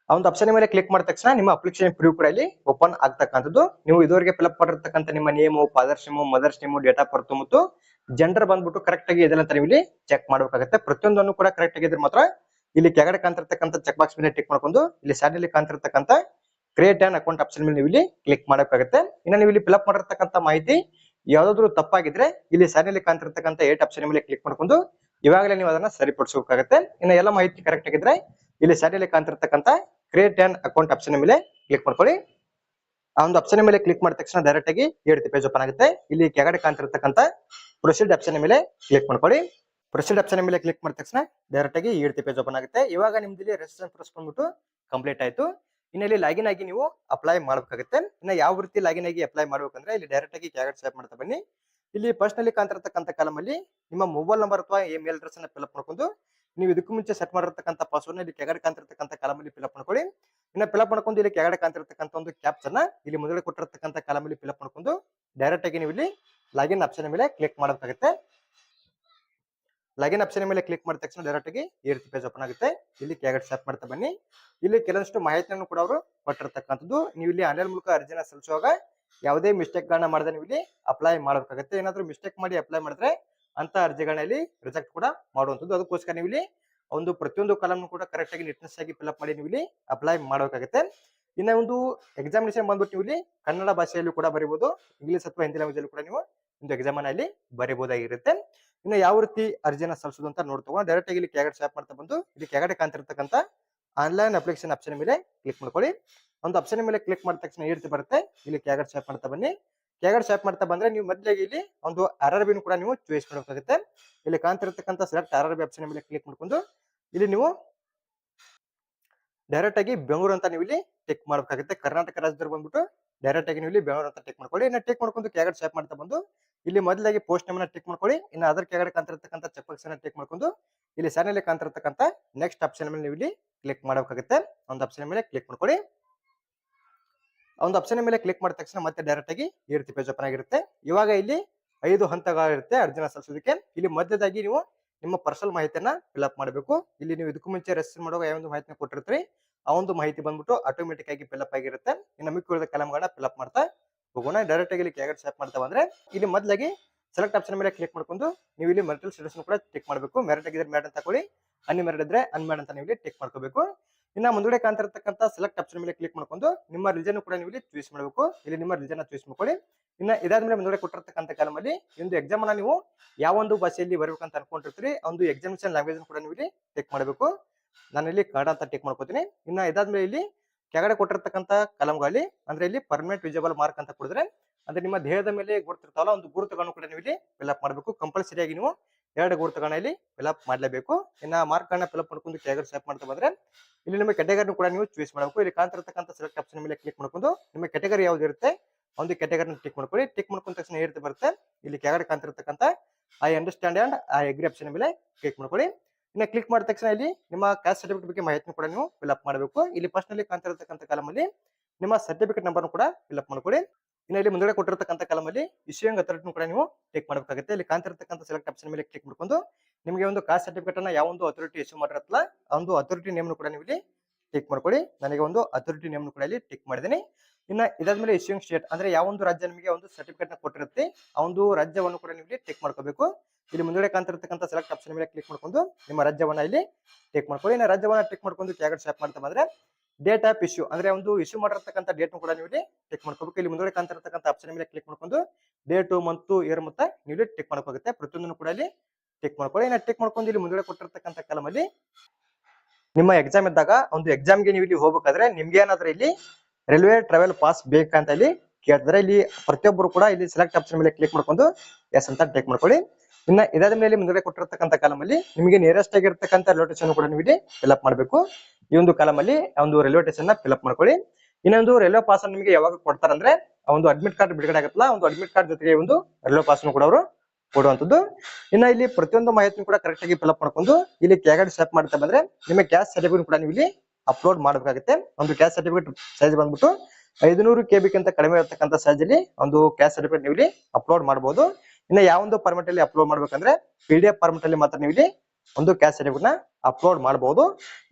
ಆ ಒಂದು ಆಪ್ಷನ್ ಮೇಲೆ ಕ್ಲಿಕ್ ಮಾಡಿದ ತಕ್ಷಣ ನಿಮ್ಮ ಅಪ್ಲಿಕೇಶನ್ ಪ್ರಿವ್ಯೂ ಕೂಡ ಇಲ್ಲಿ ಓಪನ್ ಆಗ್ತಕ್ಕಂಥದ್ದು. ನೀವು ಇದುವರೆಗೆ ಫಿಲ್ಅಪ್ ಮಾಡಿರ್ತಕ್ಕಂಥ ನಿಮ್ಮ name father's name mother's name date of birth ಮತ್ತು ಜೆಂಡರ್ ಬಂದ್ಬಿಟ್ಟು ಕರೆಕ್ಟ್ ಆಗಿ ಇದೆಲ್ಲ ನೀವು ಇಲ್ಲಿ ಚೆಕ್ ಮಾಡಬೇಕಾಗುತ್ತೆ. ಪ್ರತಿಯೊಂದನ್ನು ಕೂಡ ಕರೆಕ್ಟ್ ಆಗಿದ್ರೆ ಮಾತ್ರ ಇಲ್ಲಿ ಕೆಳಗಡೆ ಕಾಣ್ತಿರ್ತಕ್ಕಂಥ ಚೆಕ್ ಬಾಕ್ಸ್ ಮೇಲೆ ಟಿಕ್ ಮಾಡ್ಕೊಂಡು ಇಲ್ಲಿ ಸ್ಯಾಡಲ್ಲಿ ಕಾಣ್ತಿರ್ತಕ್ಕಂಥ ಕ್ರಿಯೇಟ್ ಆನ್ ಅಕೌಂಟ್ ಆಪ್ಷನ್ ಮೇಲೆ ನೀವು ಇಲ್ಲಿ ಕ್ಲಿಕ್ ಮಾಡಬೇಕಾಗುತ್ತೆ. ಇನ್ನು ನೀವು ಇಲ್ಲಿ ಫಿಲ್ಅಪ್ ಮಾಡಿರ್ತಕ್ಕಂಥ ಮಾಹಿತಿ ಯಾವ್ದಾದ್ರು ತಪ್ಪಾಗಿದ್ರೆ ಇಲ್ಲಿ ಸರಿಯಲ್ಲಿ ಕಾಣ್ತಿರ್ತಕ್ಕಂಥ ಏಟ್ ಆಪ್ಷನ್ ಮೇಲೆ ಕ್ಲಿಕ್ ಮಾಡ್ಕೊಂಡು ಇವಾಗಲೇ ನೀವು ಅದನ್ನ ಸರಿಪಡಿಸಬೇಕಾಗುತ್ತೆ. ಇನ್ನು ಎಲ್ಲ ಮಾಹಿತಿ ಕರೆಕ್ಟ್ ಆಗಿದ್ರೆ ಇಲ್ಲಿ ಸರಿಯಲ್ಲಿ ಕಾಣ್ತಿರ್ತಕ್ಕಂಥ ಕ್ರಿಯೇಟ್ ಆನ್ ಅಕೌಂಟ್ ಆಪ್ಷನ್ ಮೇಲೆ ಕ್ಲಿಕ್ ಮಾಡ್ಕೊಳ್ಳಿ. ಆ ಒಂದು ಆಪ್ಷನ್ ಮೇಲೆ ಕ್ಲಿಕ್ ಮಾಡಿದ ತಕ್ಷಣ ಡೈರೆಕ್ಟ್ ಆಗಿ ಏಡ್ತಿ ಪೇಜ್ ಓಪನ್ ಆಗುತ್ತೆ. ಇಲ್ಲಿ ಕೆಳಗಡೆ ಕಾಣ್ತಿರ್ತಕ್ಕಂಥ ಪ್ರೊಸೀಡ್ ಆಪ್ಷನ್ ಮೇಲೆ ಕ್ಲಿಕ್ ಮಾಡ್ಕೊಳ್ಳಿ. ಪ್ರೊಸೀಡ್ ಆಪ್ಷನ್ ಮೇಲೆ ಕ್ಲಿಕ್ ಮಾಡಿದ ತಕ್ಷಣ ಡೈರೆಕ್ಟ್ ಆಗಿ ಏಡ್ತಿ ಪೇಜ್ ಓಪನ್ ಆಗುತ್ತೆ. ಇವಾಗ ನಿಮ್ದು ಇಲ್ಲಿ ಪ್ರೊಸೆಸ್ ಬಂದ್ಬಿಟ್ಟು ಕಂಪ್ಲೀಟ್ ಆಯ್ತು. ಇನ್ನು ಇಲ್ಲಿ ಲಾಗಿನ್ ಆಗಿ ನೀವು ಅಪ್ಲೈ ಮಾಡಬೇಕಾಗುತ್ತೆ. ಇನ್ನು ಯಾವ ರೀತಿ ಲಾಗಿನ್ ಆಗಿ ಅಪ್ಲೈ ಮಾಡ್ಬೇಕಂದ್ರೆ ಇಲ್ಲಿ ಡೈರೆಕ್ಟ್ ಆಗಿ ಕ್ಯಾಗಡ್ ಸ್ವೈಪ್ ಮಾಡ್ತಾ ಬನ್ನಿ. ಇಲ್ಲಿ ನಲ್ಲಿ ಕಾಣ್ತಿರ್ತಕ್ಕಂಥ ಕಾಲಮಲ್ಲಿ ನಿಮ್ಮ ಮೊಬೈಲ್ ನಂಬರ್ ಅಥವಾ ಇಮೇಲ್ ಅಡ್ರೆಸ್ ಅನ್ನ ಫಿಲ್ಅಪ್ ಮಾಡ್ಕೊಂಡು, ನೀವು ಇದಕ್ಕೂ ಮುಂಚೆ ಸೆಟ್ ಮಾಡಿರ್ತಕ್ಕಂಥ ಪಾಸ್ವರ್ಡ್ ಇಲ್ಲಿ ಕೆಗಡೆ ಕಾಣ್ತಿರ್ತಕ್ಕಂಥ ಕಾಲಮಲ್ಲಿ ಫಿಲ್ಅಪ್ ಮಾಡ್ಕೊಳ್ಳಿ. ಇನ್ನು ಫಿಲ್ಅಪ್ ಮಾಡ್ಕೊಂಡು ಇಲ್ಲಿ ಕೆಗಡೆ ಕಾಣ್ತಿರ್ತಕ್ಕಂಥ ಒಂದು ಕ್ಯಾಪ್ಚರ್ನ ಇಲ್ಲಿ ಮುಂದೆ ಕೊಟ್ಟಿರ್ತಕ್ಕಂಥ ಕಾಲಮಲ್ಲಿ ಫಿಲ್ಅಪ್ ಮಾಡ್ಕೊಂಡು ಡೈರೆಕ್ಟ್ ಆಗಿ ನೀವು ಇಲ್ಲಿ ಲಾಗಿನ್ ಆಪ್ಷನ್ ಮೇಲೆ ಕ್ಲಿಕ್ ಮಾಡಬೇಕಾಗುತ್ತೆ. ಲಾಗಿನ್ ಆಪ್ಷನ್ ಮೇಲೆ ಕ್ಲಿಕ್ ಮಾಡಿದ ತಕ್ಷಣ ಡೈರೆಕ್ಟ್ ಆಗಿ ಈ ರೀತಿ ಪೇಜ್ ಓಪನ್ ಆಗುತ್ತೆ. ಇಲ್ಲಿ ಕ್ಯಾಗಟ್ ಸ್ಟಾಪ್ ಮಾಡ್ತಾ ಬನ್ನಿ. ಇಲ್ಲಿ ಕೆಲವಷ್ಟು ಮಾಹಿತಿಯನ್ನು ಕೂಡ ಅವರು ಕೊಟ್ಟಿರ್ತಕ್ಕಂಥದ್ದು. ನೀವು ಇಲ್ಲಿ ಆನ್ಲೈನ್ ಮೂಲಕ ಅರ್ಜಿನ ಸಲ್ಲಿಸುವಾಗ ಯಾವುದೇ ಮಿಸ್ಟೇಕ್ ಗಳನ್ನ ಮಾಡದೆ ನೀವು ಇಲ್ಲಿ ಅಪ್ಲೈ ಮಾಡಬೇಕಾಗುತ್ತೆ. ಏನಾದ್ರೂ ಮಿಸ್ಟೇಕ್ ಮಾಡಿ ಅಪ್ಲೈ ಮಾಡಿದ್ರೆ ಅಂತ ಅರ್ಜಿಗಳನ್ನ ಇಲ್ಲಿ ರಿಜೆಕ್ಟ್ ಕೂಡ ಮಾಡುವಂಥದ್ದು. ಅದಕ್ಕೋಸ್ಕರ ನೀವು ಇಲ್ಲಿ ಒಂದು ಪ್ರತಿಯೊಂದು ಕಾಲಮ್ ಕೂಡ ಕರೆಕ್ಟ್ ಆಗಿ ನೀಟ್ನೆಸ್ ಆಗಿ ಫಿಲ್ಅಪ್ ಮಾಡಿ ನೀವು ಇಲ್ಲಿ ಅಪ್ಲೈ ಮಾಡಬೇಕಾಗುತ್ತೆ. ಇನ್ನ ಒಂದು ಎಕ್ಸಾಮಿನೇಷನ್ ಬಂದ್ಬಿಟ್ಟು ನೀವು ಇಲ್ಲಿ ಕನ್ನಡ ಭಾಷೆಯಲ್ಲೂ ಕೂಡ ಬರೀಬಹುದು ಇಂಗ್ಲಿಷ್ ಅಥವಾ ಹಿಂದಿ ಲ್ಯಾಂಗ್ವೇಜ್ ಕೂಡ ನೀವು ಒಂದು ಎಕ್ಸಾಮ್ ಅಲ್ಲಿ ಬರೀಬಹುದಾಗಿರುತ್ತೆ ಇನ್ನು ಯಾವ ರೀತಿ ಅರ್ಜಿನ ಸಲ್ಲಿಸೋದು ಅಂತ ನೋಡ್ತಕೊಂಡು ಡೈರೆಕ್ಟ್ ಆಗಿ ಇಲ್ಲಿ ಕ್ಯಾಗಡೆ ಸ್ವಾಪ್ ಮಾಡ್ತಾ ಬಂದು, ಇಲ್ಲಿ ಕ್ಯಾಗಡೆ ಕಾಣ್ತಿರ್ತಕ್ಕಂಥ ಆನ್ಲೈನ್ ಅಪ್ಲಿಕೇಶನ್ ಆಪ್ಷನ್ ಮೇಲೆ ಕ್ಲಿಕ್ ಮಾಡ್ಕೊಳ್ಳಿ. ಒಂದು ಆಪ್ಷನ್ ಮೇಲೆ ಕ್ಲಿಕ್ ಮಾಡಿದ ತಕ್ಷಣ ಈ ರೀತಿ ಬರುತ್ತೆ. ಇಲ್ಲಿ ಕ್ಯಾಗಡ್ ಸ್ವಾಪ್ ಮಾಡ್ತಾ ಬನ್ನಿ. ಕ್ಯಾಗಡ್ ಸ್ವಾಪ್ ಮಾಡ್ತಾ ಬಂದ್ರೆ ನೀವು ಮೊದಲೇ ಇಲ್ಲಿ ಒಂದು ಆರ್ ಆರ್ ಬಿನ ಕೂಡ ನೀವು ಚೂಸ್ ಮಾಡಬೇಕಾಗುತ್ತೆ. ಇಲ್ಲಿ ಕಾಣ್ತಿರ್ತಕ್ಕಂಥ select R R B option ಮೇಲೆ ಕ್ಲಿಕ್ ಮಾಡ್ಕೊಂಡು, ಇಲ್ಲಿ ನೀವು ಡೈರೆಕ್ಟ್ ಆಗಿ ಬೆಂಗಳೂರು ಅಂತ ನೀವು ಇಲ್ಲಿ ಟಿಕ್ ಮಾಡಬೇಕಾಗುತ್ತೆ. ಕರ್ನಾಟಕ ರಾಜ್ಯದಲ್ಲಿ ಬಂದ್ಬಿಟ್ಟು ಡೈರೆಕ್ಟ್ ಆಗಿ ನೀವು ಇಲ್ಲಿ ಬೆಂಗಳೂರು ಅಂತ ಟಿಕ್ ಮಾಡ್ಕೊಳ್ಳಿ. ಇನ್ನು ಟಿಕ್ ಮಾಡ್ಕೊಂಡು ಕ್ಯಾಗಡ್ ಸ್ವಾಪ್ ಮಾಡ್ತಾ ಬಂದು ಇಲ್ಲಿ ಮೊದಲಾಗಿ ಪೋಸ್ಟ್ ನೇಮ್ ಟಿಕ್ ಮಾಡ್ಕೊಳ್ಳಿ, ಇನ್ನು ಅದರ ಕೆಳಗಡೆ ಕಾಣ್ತಿರ್ತಕ್ಕಂಥ ಚೆಕ್ ಅನ್ನ ಟಿಕ್ ಮಾಡ್ಕೊಂಡು, ಇಲ್ಲಿ ಸಣ್ಣಲ್ಲಿ ಕಾಣ್ತಿರ್ತಕ್ಕಂಥ ನೆಕ್ಸ್ಟ್ ಆಪ್ಷನ್ ಮೇಲೆ ನೀವು ಇಲ್ಲಿ ಕ್ಲಿಕ್ ಮಾಡಬೇಕಾಗುತ್ತೆ. ಒಂದು ಆಪ್ಷನ್ ಮೇಲೆ ಕ್ಲಿಕ್ ಮಾಡ್ಕೊಳ್ಳಿ. ಒಂದು ಆಪ್ಷನ್ ಮೇಲೆ ಕ್ಲಿಕ್ ಮಾಡಿದ ತಕ್ಷಣ ಮತ್ತೆ ಡೈರೆಕ್ಟ್ ಆಗಿ ಈ ರೀತಿ ಪೇಜ್ ಓಪನ್ ಆಗಿರುತ್ತೆ. ಇವಾಗ ಇಲ್ಲಿ ಐದು ಹಂತಗಳಿರುತ್ತೆ ಅರ್ಜಿನ ಸಲ್ಲಿಸೋದಕ್ಕೆ. ಇಲ್ಲಿ ಮಧ್ಯದಾಗಿ ನೀವು ನಿಮ್ಮ ಪರ್ಸನಲ್ ಮಾಹಿತಿಯನ್ನ ಫಿಲ್ಅಪ್ ಮಾಡಬೇಕು. ಇಲ್ಲಿ ನೀವು ಇದಕ್ಕೂ ಮುಂಚೆ ರೆಜಿಸ್ಟರ್ ಮಾಡುವಾಗ ಯಾವೊಂದು ಮಾಹಿತಿನ ಕೊಟ್ಟಿರ್ತೀರಿ, ಆ ಒಂದು ಮಾಹಿತಿ ಬಂದ್ಬಿಟ್ಟು ಆಟೋಮೆಟಿಕ್ ಆಗಿ ಫಿಲ್ಅಪ್ ಆಗಿರುತ್ತೆ. ಇನ್ನು ಮಿಕ್ಕಿರೋದ ಕಲಮ್ಗಳನ್ನ ಫಿಲ್ ಫಿಲ್ಅಪ್ ಮಾಡ್ತಾ ಹೋಗೋಣ. ಡೈರೆಕ್ಟ್ ಆಗಿ ಇಲ್ಲಿ ಕೆಳಗಡೆ ಸೆಲೆಕ್ಟ್ ಮಾಡ್ತಾ ಬಂದ್ರೆ ಇಲ್ಲಿ ಮೊದಲಾಗಿ ಸೆಲೆಕ್ಟ್ ಆಪ್ಷನ್ ಮೇಲೆ ಕ್ಲಿಕ್ ಮಾಡ್ಕೊಂಡು ನೀವು ಇಲ್ಲಿ ಮೆರಿಟಲ್ ಸ್ಟೇಟಸ್ ಕೂಡ ಚೆಕ್ ಮಾಡಬೇಕು. ಮೆರಿಟ್ ಆಗಿದ್ರೆ ಮ್ಯಾಡ್ ಅಂತ ಕೊಡಿ ತಗೊಳ್ಳಿ ಅನ್ಮೆರಿಡ್ ಇದ್ರೆ ಅನ್ಮ್ಯಾಡ್ ಅಂತ ನೀವು ಇಲ್ಲಿ ಟಿಕ್ ಮಾಡ್ಕೋಬೇಕು. ಇನ್ನ ಮುಂದೆ ಕಾಣ್ತಿರ್ತಕ್ಕಂಥ ಸೆಲೆಕ್ಟ್ ಆಪ್ಷನ್ ಮೇಲೆ ಕ್ಲಿಕ್ ಮಾಡ್ಕೊಂಡು ನಿಮ್ಮ ರಿಲಿಜನ್ ಕೂಡ ನೀವು ಇಲ್ಲಿ ಚೂಸ್ ಮಾಡಬೇಕು. ಇಲ್ಲಿ ನಿಮ್ಮ ರಿಲಿಜನ್ ಚೂಸ್ ಮಾಡ್ಕೊಳ್ಳಿ. ಇನ್ನ ಇದಾದ್ಮೇಲೆ ಮುಂದೆ ಕೊಟ್ಟಿರ್ತಕ್ಕಂಥ ಕಾಲಮಲ್ಲಿ ಒಂದು ಎಕ್ಸಾಮ್ ಅನ್ನ ನೀವು ಯಾವ ಒಂದು ಭಾಷೆಯಲ್ಲಿ ಬರಬೇಕಂತ ಅನ್ಕೊಂಡಿರ್ತೀರಿ, ಒಂದು ಎಕ್ಸಾಮಿನೇಷನ್ ಲ್ಯಾಂಗ್ವೇಜ್ ಕೂಡ ನೀವು ಇಲ್ಲಿ ಟಿಕ್ ಮಾಡಬೇಕು. ಇಲ್ಲಿ ಕನ್ನಡ ಅಂತ ಟಿಕ್ ಮಾಡ್ಕೋತೀನಿ. ಇನ್ನ ಇದಾದ್ಮೇಲೆ ಇಲ್ಲಿ ಕೆಳಗಡೆ ಕೊಟ್ಟಿರ್ತಕ್ಕಂಥ ಕಲಂಗಳಲ್ಲಿ ಅಂದ್ರೆ ಇಲ್ಲಿ ಪರ್ಮನೆಂಟ್ ವಿಜಿಬಲ್ ಮಾರ್ಕ್ ಅಂತ ಕೊಡಿದ್ರೆ, ಅಂದ್ರೆ ನಿಮ್ಮ ದೇಹದ ಮೇಲೆ ಗುರುತಿರ್ತಾವಲ್ಲ, ಒಂದು ಗುರುತುಗಳನ್ನು ಕೂಡ ನೀವು ಇಲ್ಲಿ ಫಿಲ್ಅಪ್ ಮಾಡಬೇಕು. ಕಂಪಲ್ಸರಿ ಆಗಿ ನೀವು ಎರಡು ಗುರುತುಗಳನ್ನ ಇಲ್ಲಿ ಫಿಲ್ಅಪ್ ಮಾಡಲೇಬೇಕು. ಇನ್ನ ಮಾರ್ಕ್ ಅನ್ನ ಫಿಲ್ಅಪ್ ಮಾಡ್ಕೊಂಡು ಕೆಳಗಡೆ ಸ್ವಾಪ್ ಮಾಡ್ತಾ ಬಂದ್ರೆ, ಇಲ್ಲಿ ನಿಮ್ಮ ಕೆಟಗರಿನ ಕೂಡ ನೀವು ಚೂಸ್ ಮಾಡಬೇಕು. ಇಲ್ಲಿ ಕಾಣ್ತಿರ್ತಕ್ಕಂಥ ಸೆಲೆಕ್ಟ್ ಆಪ್ಷನ್ ಮೇಲೆ ಕ್ಲಿಕ್ ಮಾಡ್ಕೊಂಡು ನಿಮ್ಮ ಕೆಟಗರಿ ಯಾವ್ದು ಇರುತ್ತೆ, ಒಂದು ಕೆಟಗರಿನ ಟಿಕ್ ಮಾಡ್ಕೊಳ್ಳಿ. ಟಿಕ್ ಮಾಡ್ಕೊಂಡ ತಕ್ಷಣ ಏರ್ತಿ ಬರುತ್ತೆ, ಇಲ್ಲಿ ಕೆಳಗಡೆ ಕಾಣ್ತಿರ್ತಕ್ಕಂಥ I understand and I agree option ಮೇಲೆ ಕ್ಲಿಕ್ ಮಾಡ್ಕೊಳ್ಳಿ. ಇನ್ನು ಕ್ಲಿಕ್ ಮಾಡಿದ ತಕ್ಷಣ ಇಲ್ಲಿ ನಿಮ್ಮ ಕ್ಯಾಸ್ಟ್ ಸರ್ಟಿಫಿಕೇಟ್ ಬಗ್ಗೆ ಮಾಹಿತಿ ಕೂಡ ನೀವು ಫಿಲ್ಅಪ್ ಮಾಡಬೇಕು. ಇಲ್ಲಿ ಫಸ್ಟ್ನಲ್ಲಿ ಕಾಣ್ತಿರ್ತಕ್ಕಂಥ ಕಾಲಮಲ್ಲಿ ನಿಮ್ಮ ಸರ್ಟಿಫಿಕೇಟ್ ನಂಬರ್ ಕೂಡ ಫಿಲ್ಅಪ್ ಮಾಡ್ಕೊಳ್ಳಿ. ಇನ್ನು ಇಲ್ಲಿ ಮುಂದೆ ಕೊಟ್ಟಿರತಕ್ಕಂಥ ಕಾಲಮಲ್ಲಿ ಇಶ್ಯೂಯಿಂಗ್ ಅಥಾರಿಟಿ ಕೂಡ ನೀವು ಟೇಕ್ ಮಾಡಬೇಕಾಗುತ್ತೆ. ಇಲ್ಲಿ ಕಾಣ್ತಿರತಕ್ಕಂಥ ಸೆಲೆಕ್ಟ್ ಆಪ್ಷನ್ ಮೇಲೆ ಕ್ಲಿಕ್ ಮಾಡ್ಕೊಂಡು ನಿಮಗೆ ಒಂದು ಕಾಸ್ಟ್ ಸರ್ಟಿಫಿಕೇಟ್ ಅನ್ನ ಯಾವ ಒಂದು ಅಥಾರಿಟಿ ಇಶ್ಯೂ ಮಾಡಿರತ್ತಲ್ಲ, ಆ ಒಂದು ಅಥಾರಿಟಿ ನೇಮ್ ಕೂಡ ನೀವು ಇಲ್ಲಿ ಟಿಕ್ ಮಾಡ್ಕೊಳ್ಳಿ. ನನಗೆ ಒಂದು ಅಥಾರಿಟಿ ನೇಮ್ ಕೂಡ ಇಲ್ಲಿ ಟಿಕ್ ಮಾಡಿದ್ದೀನಿ. ಇನ್ನ ಇದಾದ್ಮೇಲೆ ಇಶ್ಯೂಯಿಂಗ್ ಸ್ಟೇಟ್ ಅಂದ್ರೆ ಯಾವ ಒಂದು ರಾಜ್ಯ ನಿಮಗೆ ಒಂದು ಸರ್ಟಿಫಿಕೇಟ್ ಕೊಟ್ಟಿರುತ್ತೆ, ಆ ಒಂದು ರಾಜ್ಯವನ್ನು ಕೂಡ ನೀವು ಟಿಕ್ ಮಾಡ್ಕೋಬೇಕು. ಇಲ್ಲಿ ಮುಂದೆ ಕಾಣ್ತಿರ್ತಕ್ಕಂಥ ಸೆಲೆಕ್ಟ್ ಆಪ್ಷನ್ ಮೇಲೆ ಕ್ಲಿಕ್ ಮಾಡ್ಕೊಂಡು ನಿಮ್ಮ ರಾಜ್ಯವನ್ನ ಇಲ್ಲಿ ಟಿಕ್ ಮಾಡ್ಕೊಳ್ಳಿ. ಇನ್ನು ರಾಜ್ಯವನ್ನ ಟಿಕ್ ಮಾಡ್ಕೊಂಡು ಕೆಳಗಡೆ ಸ್ಯಾಪ್ ಮಾಡ್ತಾ ಬಂದ್ರೆ ಡೇಟ್ ಆಫ್ ಇಶ್ಯೂ ಅಂದ್ರೆ ಒಂದು ಇಶ್ಯೂ ಮಾಡಿರ್ತಕ್ಕಂಥ ಡೇಟ್ ಕೂಡ ನೀವು ಇಲ್ಲಿ ಟಿಕ್ ಮಾಡ್ಕೋಬೇಕು. ಇಲ್ಲಿ ಮುಂದೆ ಕಾಣ್ತಿರ್ತಕ್ಕಂಥ ಆಪ್ಷನ್ ಮೇಲೆ ಕ್ಲಿಕ್ ಮಾಡ್ಕೊಂಡು ಡೇಟು ಮಂತು ಇಯರ್ ಮತ್ತೆ ನೀವು ಟಿಕ್ ಮಾಡ್ಕೋಗುತ್ತೆ. ಪ್ರತಿಯೊಂದನ್ನು ಕೂಡ ಇಲ್ಲಿ ಟಿಕ್ ಮಾಡ್ಕೊಳ್ಳಿ. ಇನ್ನು ಟಿಕ್ ಮಾಡ್ಕೊಂಡು ಇಲ್ಲಿ ಮುಂದೆ ಕೊಟ್ಟಿರ್ತಕ್ಕಂಥ ಕಲಮಲ್ಲಿ ನಿಮ್ಮ ಎಕ್ಸಾಮ್ ಇದ್ದಾಗ ಒಂದು ಎಕ್ಸಾಮ್ಗೆ ನೀವು ಇಲ್ಲಿ ಹೋಗ್ಬೇಕಾದ್ರೆ ನಿಮ್ಗೆ ಏನಾದ್ರೆ ಇಲ್ಲಿ ರೈಲ್ವೆ ಟ್ರಾವೆಲ್ ಪಾಸ್ ಬೇಕಂತ ಇಲ್ಲಿ ಕೇಳ್ತಾರೆ ಇಲ್ಲಿ ಪ್ರತಿಯೊಬ್ಬರು ಕೂಡ ಇಲ್ಲಿ ಸೆಲೆಕ್ಟ್ ಆಪ್ಷನ್ ಮೇಲೆ ಕ್ಲಿಕ್ ಮಾಡ್ಕೊಂಡು ಎಸ್ ಅಂತ ಟೈಪ್ ಮಾಡ್ಕೊಳ್ಳಿ. ಇನ್ನ ಇದಾದ ಮೇಲೆ ಮುಂದೆ ಕೊಟ್ಟಿರ್ತಕ್ಕಂಥ ಕಾಲಮಲ್ಲಿ ನಿಮಗೆ ನಿಯರೆಸ್ಟ್ ಆಗಿರ್ತಕ್ಕಂಥ ರೈಲ್ವೆ ಸ್ಟೇಷನ್ ಕೂಡ ನೀವು ಇಲ್ಲಿ ಫಿಲ್ಅಪ್ ಮಾಡಬೇಕು. ಈ ಒಂದು ಕಾಲಮಲ್ಲಿ ಒಂದು ರೈಲ್ವೆ ಸ್ಟೇಷನ್ನ ಫಿಲ್ಅಪ್ ಮಾಡ್ಕೊಳ್ಳಿ. ಇನ್ನೊಂದು ರೈಲ್ವೆ ಪಾಸ್ ನಿಮಗೆ ಯಾವಾಗ ಕೊಡ್ತಾರಂದ್ರೆ ಒಂದು ಅಡ್ಮಿಟ್ ಕಾರ್ಡ್ ಬಿಡುಗಡೆ ಆಗುತ್ತಲ್ಲ ಒಂದು ಅಡ್ಮಿಟ್ ಕಾರ್ಡ್ ಜೊತೆಗೆ ಒಂದು ರೈಲ್ವೆ ಪಾಸ್ ಕೂಡ ಅವರು ಕೊಡುವಂತದ್ದು ಇನ್ನ ಇಲ್ಲಿ ಪ್ರತಿಯೊಂದು ಮಾಹಿತಿ ಕೂಡ ಕರೆಕ್ಟ್ ಆಗಿ ಫಿಲ್ಅಪ್ ಮಾಡ್ಕೊಂಡು ಇಲ್ಲಿ ಕೆಳಗಡೆ ಸೆಲೆಕ್ಟ್ ಮಾಡ್ತಾ ಬಂದ್ರೆ ನಿಮಗೆ ಕ್ಯಾಶ್ ಸರ್ಟಿಫಿಕೇಟ್ ಕೂಡ ನೀವು ಇಲ್ಲಿ ಅಪ್ಲೋಡ್ ಮಾಡಬೇಕಾಗುತ್ತೆ. ಒಂದು ಕ್ಯಾಶ್ ಸರ್ಟಿಫಿಕೇಟ್ ಸೈಜ್ ಬಂದ್ಬಿಟ್ಟು ಐದುನೂರು ಕೆ ಬಿಕ್ಕಿಂತ ಕಡಿಮೆ ಇರತಕ್ಕಂಥ ಸೈಜ್ ಅಲ್ಲಿ ಒಂದು ಕ್ಯಾಶ್ ಸರ್ಟಿಫಿಕೇಟ್ ನೀವು ಇಲ್ಲಿ ಅಪ್ಲೋಡ್ ಮಾಡಬಹುದು ಇನ್ನು ಯಾವ ಒಂದು ಫಾರ್ಮೆಟ್ ಅಲ್ಲಿ ಅಪ್ಲೋಡ್ ಮಾಡ್ಬೇಕಂದ್ರೆ ಪಿ ಡಿ ಎಫ್ ಫಾರ್ಮೆಟ್ ಅಲ್ಲಿ ಮಾತ್ರ ನೀವು ಇಲ್ಲಿ ಒಂದು ಕ್ಯಾಶ್ ಸರ್ಟಿಫಿಕೇಟ್ನ ಅಪ್ಲೋಡ್ ಮಾಡಬಹುದು